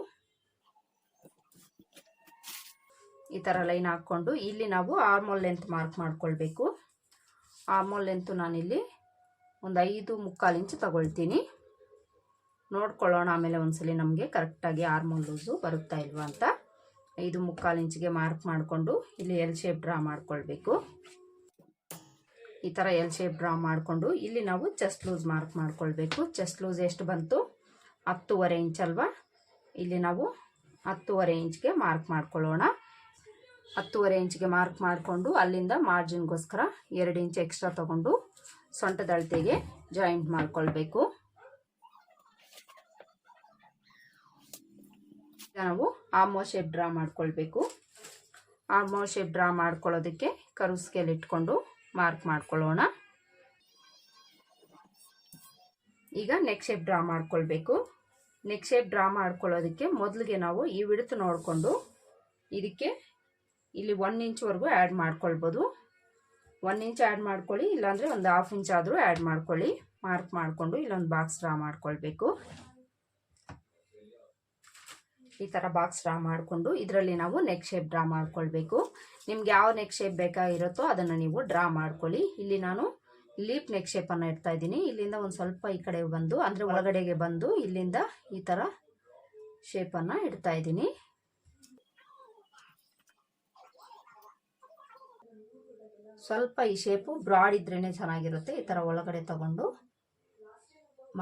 ಈ ಥರ ಲೈನ್ ಹಾಕ್ಕೊಂಡು ಇಲ್ಲಿ ನಾವು ಆರ್ಮೋಲ್ ಲೆಂತ್ ಮಾರ್ಕ್ ಮಾಡ್ಕೊಳ್ಬೇಕು. ಆರ್ಮೋಲ್ ಲೆಂತು ನಾನಿಲ್ಲಿ ಒಂದು ಐದು ಮುಕ್ಕಾಲು ಇಂಚು ತಗೊಳ್ತೀನಿ. ನೋಡ್ಕೊಳ್ಳೋಣ ಆಮೇಲೆ ಒಂದ್ಸಲಿ ನಮಗೆ ಕರೆಕ್ಟಾಗಿ ಆರ್ಮೋಲ್ ಲೂಸು ಬರುತ್ತಾ ಇಲ್ವಾ ಅಂತ. ಐದು ಮುಕ್ಕಾಲು ಇಂಚಿಗೆ ಮಾರ್ಕ್ ಮಾಡಿಕೊಂಡು ಇಲ್ಲಿ ಎಲ್ ಶೇಪ್ ಡ್ರಾ ಮಾಡ್ಕೊಳ್ಬೇಕು. ಈ ಥರ ಎಲ್ ಶೇಪ್ ಡ್ರಾ ಮಾಡಿಕೊಂಡು ಇಲ್ಲಿ ನಾವು ಚೆಸ್ಟ್ ಲೂಸ್ ಮಾರ್ಕ್ ಮಾಡ್ಕೊಳ್ಬೇಕು. ಚೆಸ್ಟ್ ಲೂಸ್ ಎಷ್ಟು ಬಂತು? ಹತ್ತುವರೆ ಇಂಚ್ ಅಲ್ವಾ? ಇಲ್ಲಿ ನಾವು ಹತ್ತುವರೆ ಇಂಚ್ಗೆ ಮಾರ್ಕ್ ಮಾಡ್ಕೊಳ್ಳೋಣ. ಹತ್ತುವರೆ ಇಂಚಿಗೆ ಮಾರ್ಕ್ ಮಾಡಿಕೊಂಡು ಅಲ್ಲಿಂದ ಮಾರ್ಜಿನ್ಗೋಸ್ಕರ ಎರಡು ಇಂಚ್ ಎಕ್ಸ್ಟ್ರಾ ತಗೊಂಡು ಸೊಂಟದ ಅಳತೆಗೆ ಜಾಯಿಂಟ್ ಮಾಡಿಕೊಳ್ಬೇಕು. ನಾವು ಆಮೋ ಶೇಪ್ ಡ್ರಾ ಮಾಡ್ಕೊಳ್ಬೇಕು. ಆಮೋ ಶೇಪ್ ಡ್ರಾ ಮಾಡ್ಕೊಳ್ಳೋದಕ್ಕೆ ಕರು ಸ್ಕೇಲ್ ಇಟ್ಕೊಂಡು ಮಾರ್ಕ್ ಮಾಡ್ಕೊಳ್ಳೋಣ. ಈಗ ನೆಕ್ ಶೇಪ್ ಡ್ರಾ ಮಾಡ್ಕೊಳ್ಬೇಕು. ನೆಕ್ ಶೇಪ್ ಡ್ರಾ ಮಾಡ್ಕೊಳ್ಳೋದಕ್ಕೆ ಮೊದಲಿಗೆ ನಾವು ಈ ವಿಡ್ತ್ ನೋಡಿಕೊಂಡು ಇದಕ್ಕೆ ಇಲ್ಲಿ ಒನ್ ಇಂಚ್ವರೆಗೂ ಆ್ಯಡ್ ಮಾಡ್ಕೊಳ್ಬೋದು. ಒನ್ ಇಂಚ್ ಆ್ಯಡ್ ಮಾಡ್ಕೊಳ್ಳಿ, ಇಲ್ಲಾಂದರೆ ಒಂದು ಹಾಫ್ ಇಂಚ್ ಆದರೂ ಆ್ಯಡ್ ಮಾಡ್ಕೊಳ್ಳಿ. ಮಾರ್ಕ್ ಮಾಡಿಕೊಂಡು ಇಲ್ಲೊಂದು ಬಾಕ್ಸ್ ಡ್ರಾ ಮಾಡ್ಕೊಳ್ಬೇಕು. ಈ ಥರ ಬಾಕ್ಸ್ ಡ್ರಾ ಮಾಡಿಕೊಂಡು ಇದರಲ್ಲಿ ನಾವು ನೆಕ್ ಶೇಪ್ ಡ್ರಾ ಮಾಡ್ಕೊಳ್ಬೇಕು. ನಿಮ್ಗೆ ಯಾವ ನೆಕ್ ಶೇಪ್ ಬೇಕಾಗಿರುತ್ತೋ ಅದನ್ನು ನೀವು ಡ್ರಾ ಮಾಡ್ಕೊಳ್ಳಿ. ಇಲ್ಲಿ ನಾನು ಲೀಪ್ ನೆಕ್ ಶೇಪನ್ನು ಇಡ್ತಾ ಇದ್ದೀನಿ. ಇಲ್ಲಿಂದ ಒಂದು ಸ್ವಲ್ಪ ಈ ಕಡೆ ಬಂದು, ಅಂದರೆ ಒಳಗಡೆಗೆ ಬಂದು ಇಲ್ಲಿಂದ ಈ ಥರ ಶೇಪನ್ನು ಇಡ್ತಾ ಇದ್ದೀನಿ. ಸ್ವಲ್ಪ ಈ ಶೇಪು ಬ್ರಾಡ್ ಇದ್ರೇ ಚೆನ್ನಾಗಿರುತ್ತೆ. ಈ ಥರ ಒಳಗಡೆ ತಗೊಂಡು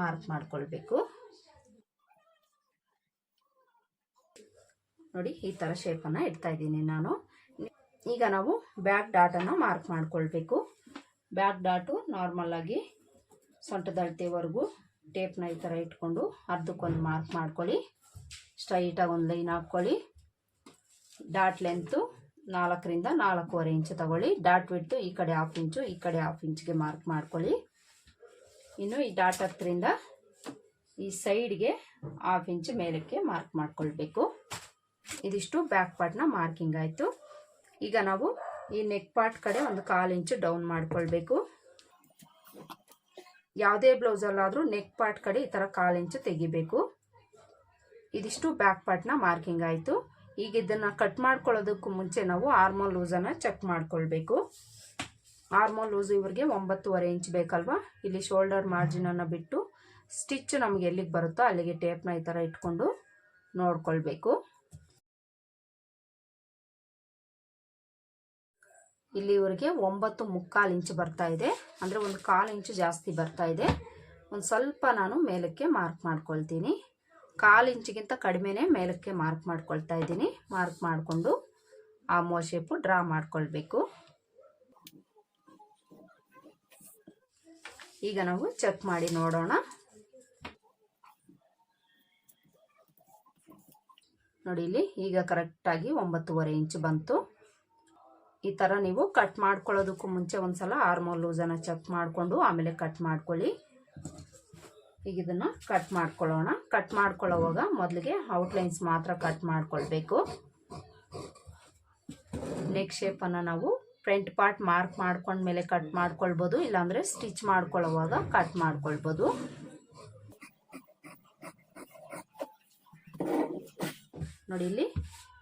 ಮಾರ್ಕ್ ಮಾಡ್ಕೊಳ್ಬೇಕು. ನೋಡಿ, ಈ ಥರ ಶೇಪನ್ನು ಇಡ್ತಾ ಇದ್ದೀನಿ ನಾನು. ಈಗ ನಾವು ಬ್ಯಾಕ್ ಡಾಟನ್ನು ಮಾರ್ಕ್ ಮಾಡ್ಕೊಳ್ಬೇಕು. ಬ್ಯಾಕ್ ಡಾಟು ನಾರ್ಮಲ್ ಆಗಿ ಸೊಂಟದ ಅಳತೆವರೆಗೂ ಟೇಪ್ನ ಈ ಥರ ಇಟ್ಕೊಂಡು ಅರ್ಧಕ್ಕೊಂದು ಮಾರ್ಕ್ ಮಾಡ್ಕೊಳ್ಳಿ. ಸ್ಟ್ರೈಟಾಗಿ ಒಂದು ಲೈನ್ ಹಾಕ್ಕೊಳ್ಳಿ. ಡಾಟ್ ಲೆಂತು ನಾಲ್ಕರಿಂದ ನಾಲ್ಕೂವರೆ ಇಂಚು ತಗೊಳ್ಳಿ. ಡಾಟ್ ಬಿಟ್ಟು ಈ ಕಡೆ ಹಾಫ್ ಇಂಚು ಈ ಕಡೆ ಹಾಫ್ ಇಂಚ್ಗೆ ಮಾರ್ಕ್ ಮಾಡ್ಕೊಳ್ಳಿ. ಇನ್ನು ಈ ಡಾಟ್ ಹತ್ತರಿಂದ ಈ ಸೈಡ್ಗೆ ಹಾಫ್ ಇಂಚ್ ಮೇಲಕ್ಕೆ ಮಾರ್ಕ್ ಮಾಡ್ಕೊಳ್ಬೇಕು. ಇದಿಷ್ಟು ಬ್ಯಾಕ್ ಪಾರ್ಟ್ನ ಮಾರ್ಕಿಂಗ್ ಆಯಿತು. ಈಗ ನಾವು ಈ ನೆಕ್ ಪಾರ್ಟ್ ಕಡೆ ಒಂದು ಕಾಲು ಇಂಚು ಡೌನ್ ಮಾಡ್ಕೊಳ್ಬೇಕು. ಯಾವುದೇ ಬ್ಲೌಸಲ್ಲಾದರೂ ನೆಕ್ ಪಾರ್ಟ್ ಕಡೆ ಈ ಥರ ಕಾಲು ಇಂಚು ತೆಗಿಬೇಕು. ಇದಿಷ್ಟು ಬ್ಯಾಕ್ ಪಾರ್ಟ್ನ ಮಾರ್ಕಿಂಗ್ ಆಯಿತು. ಈಗ ಇದನ್ನು ಕಟ್ ಮಾಡ್ಕೊಳ್ಳೋದಕ್ಕೂ ಮುಂಚೆ ನಾವು ಆರ್ಮೋಲ್ ಲೂಸನ್ನು ಚೆಕ್ ಮಾಡ್ಕೊಳ್ಬೇಕು. ಆರ್ಮೋಲ್ ಲೂಸ್ ಇವ್ರಿಗೆ ಒಂಬತ್ತುವರೆ ಇಂಚ್ ಬೇಕಲ್ವಾ? ಇಲ್ಲಿ ಶೋಲ್ಡರ್ ಮಾರ್ಜಿನನ್ನು ಬಿಟ್ಟು ಸ್ಟಿಚ್ ನಮಗೆ ಎಲ್ಲಿಗೆ ಬರುತ್ತೋ ಅಲ್ಲಿಗೆ ಟೇಪ್ನ ಈ ಥರ ಇಟ್ಕೊಂಡು ನೋಡ್ಕೊಳ್ಬೇಕು. ಇಲ್ಲಿ ಇವರಿಗೆ ಒಂಬತ್ತು ಮುಕ್ಕಾಲು ಇಂಚ್ ಬರ್ತಾ ಇದೆ. ಅಂದರೆ ಒಂದು ಕಾಲು ಇಂಚು ಜಾಸ್ತಿ ಬರ್ತಾ ಇದೆ. ಒಂದು ಸ್ವಲ್ಪ ನಾನು ಮೇಲಕ್ಕೆ ಮಾರ್ಕ್ ಮಾಡ್ಕೊಳ್ತೀನಿ. ಕಾಲು ಇಂಚಿಗಿಂತ ಕಡಿಮೆನೇ ಮೇಲಕ್ಕೆ ಮಾರ್ಕ್ ಮಾಡ್ಕೊಳ್ತಾ ಇದ್ದೀನಿ. ಮಾರ್ಕ್ ಮಾಡಿಕೊಂಡು ಆ ಮೋ ಶೇಪು ಡ್ರಾ ಮಾಡ್ಕೊಳ್ಬೇಕು. ಈಗ ನಾವು ಚೆಕ್ ಮಾಡಿ ನೋಡೋಣ. ನೋಡಿ ಇಲ್ಲಿ ಈಗ ಕರೆಕ್ಟಾಗಿ ಒಂಬತ್ತುವರೆ ಇಂಚು ಬಂತು. ಈ ಥರ ನೀವು ಕಟ್ ಮಾಡ್ಕೊಳ್ಳೋದಕ್ಕೂ ಮುಂಚೆ ಒಂದ್ಸಲ ಆರ್ಮೋಲ್ ಲೂಸನ್ನು ಚೆಕ್ ಮಾಡಿಕೊಂಡು ಆಮೇಲೆ ಕಟ್ ಮಾಡ್ಕೊಳ್ಳಿ. ಈಗ ಇದನ್ನು ಕಟ್ ಮಾಡ್ಕೊಳ್ಳೋಣ. ಕಟ್ ಮಾಡ್ಕೊಳ್ಳೋವಾಗ ಮೊದಲಿಗೆ ಔಟ್ಲೈನ್ಸ್ ಮಾತ್ರ ಕಟ್ ಮಾಡ್ಕೊಳ್ಬೇಕು. ನೆಕ್ ಶೇಪನ್ನು ನಾವು ಫ್ರಂಟ್ ಪಾರ್ಟ್ ಮಾರ್ಕ್ ಮಾಡ್ಕೊಂಡ್ಮೇಲೆ ಕಟ್ ಮಾಡ್ಕೊಳ್ಬೋದು. ಇಲ್ಲಾಂದರೆ ಸ್ಟಿಚ್ ಮಾಡ್ಕೊಳ್ಳೋವಾಗ ಕಟ್ ಮಾಡ್ಕೊಳ್ಬೋದು. ನೋಡಿ ಇಲ್ಲಿ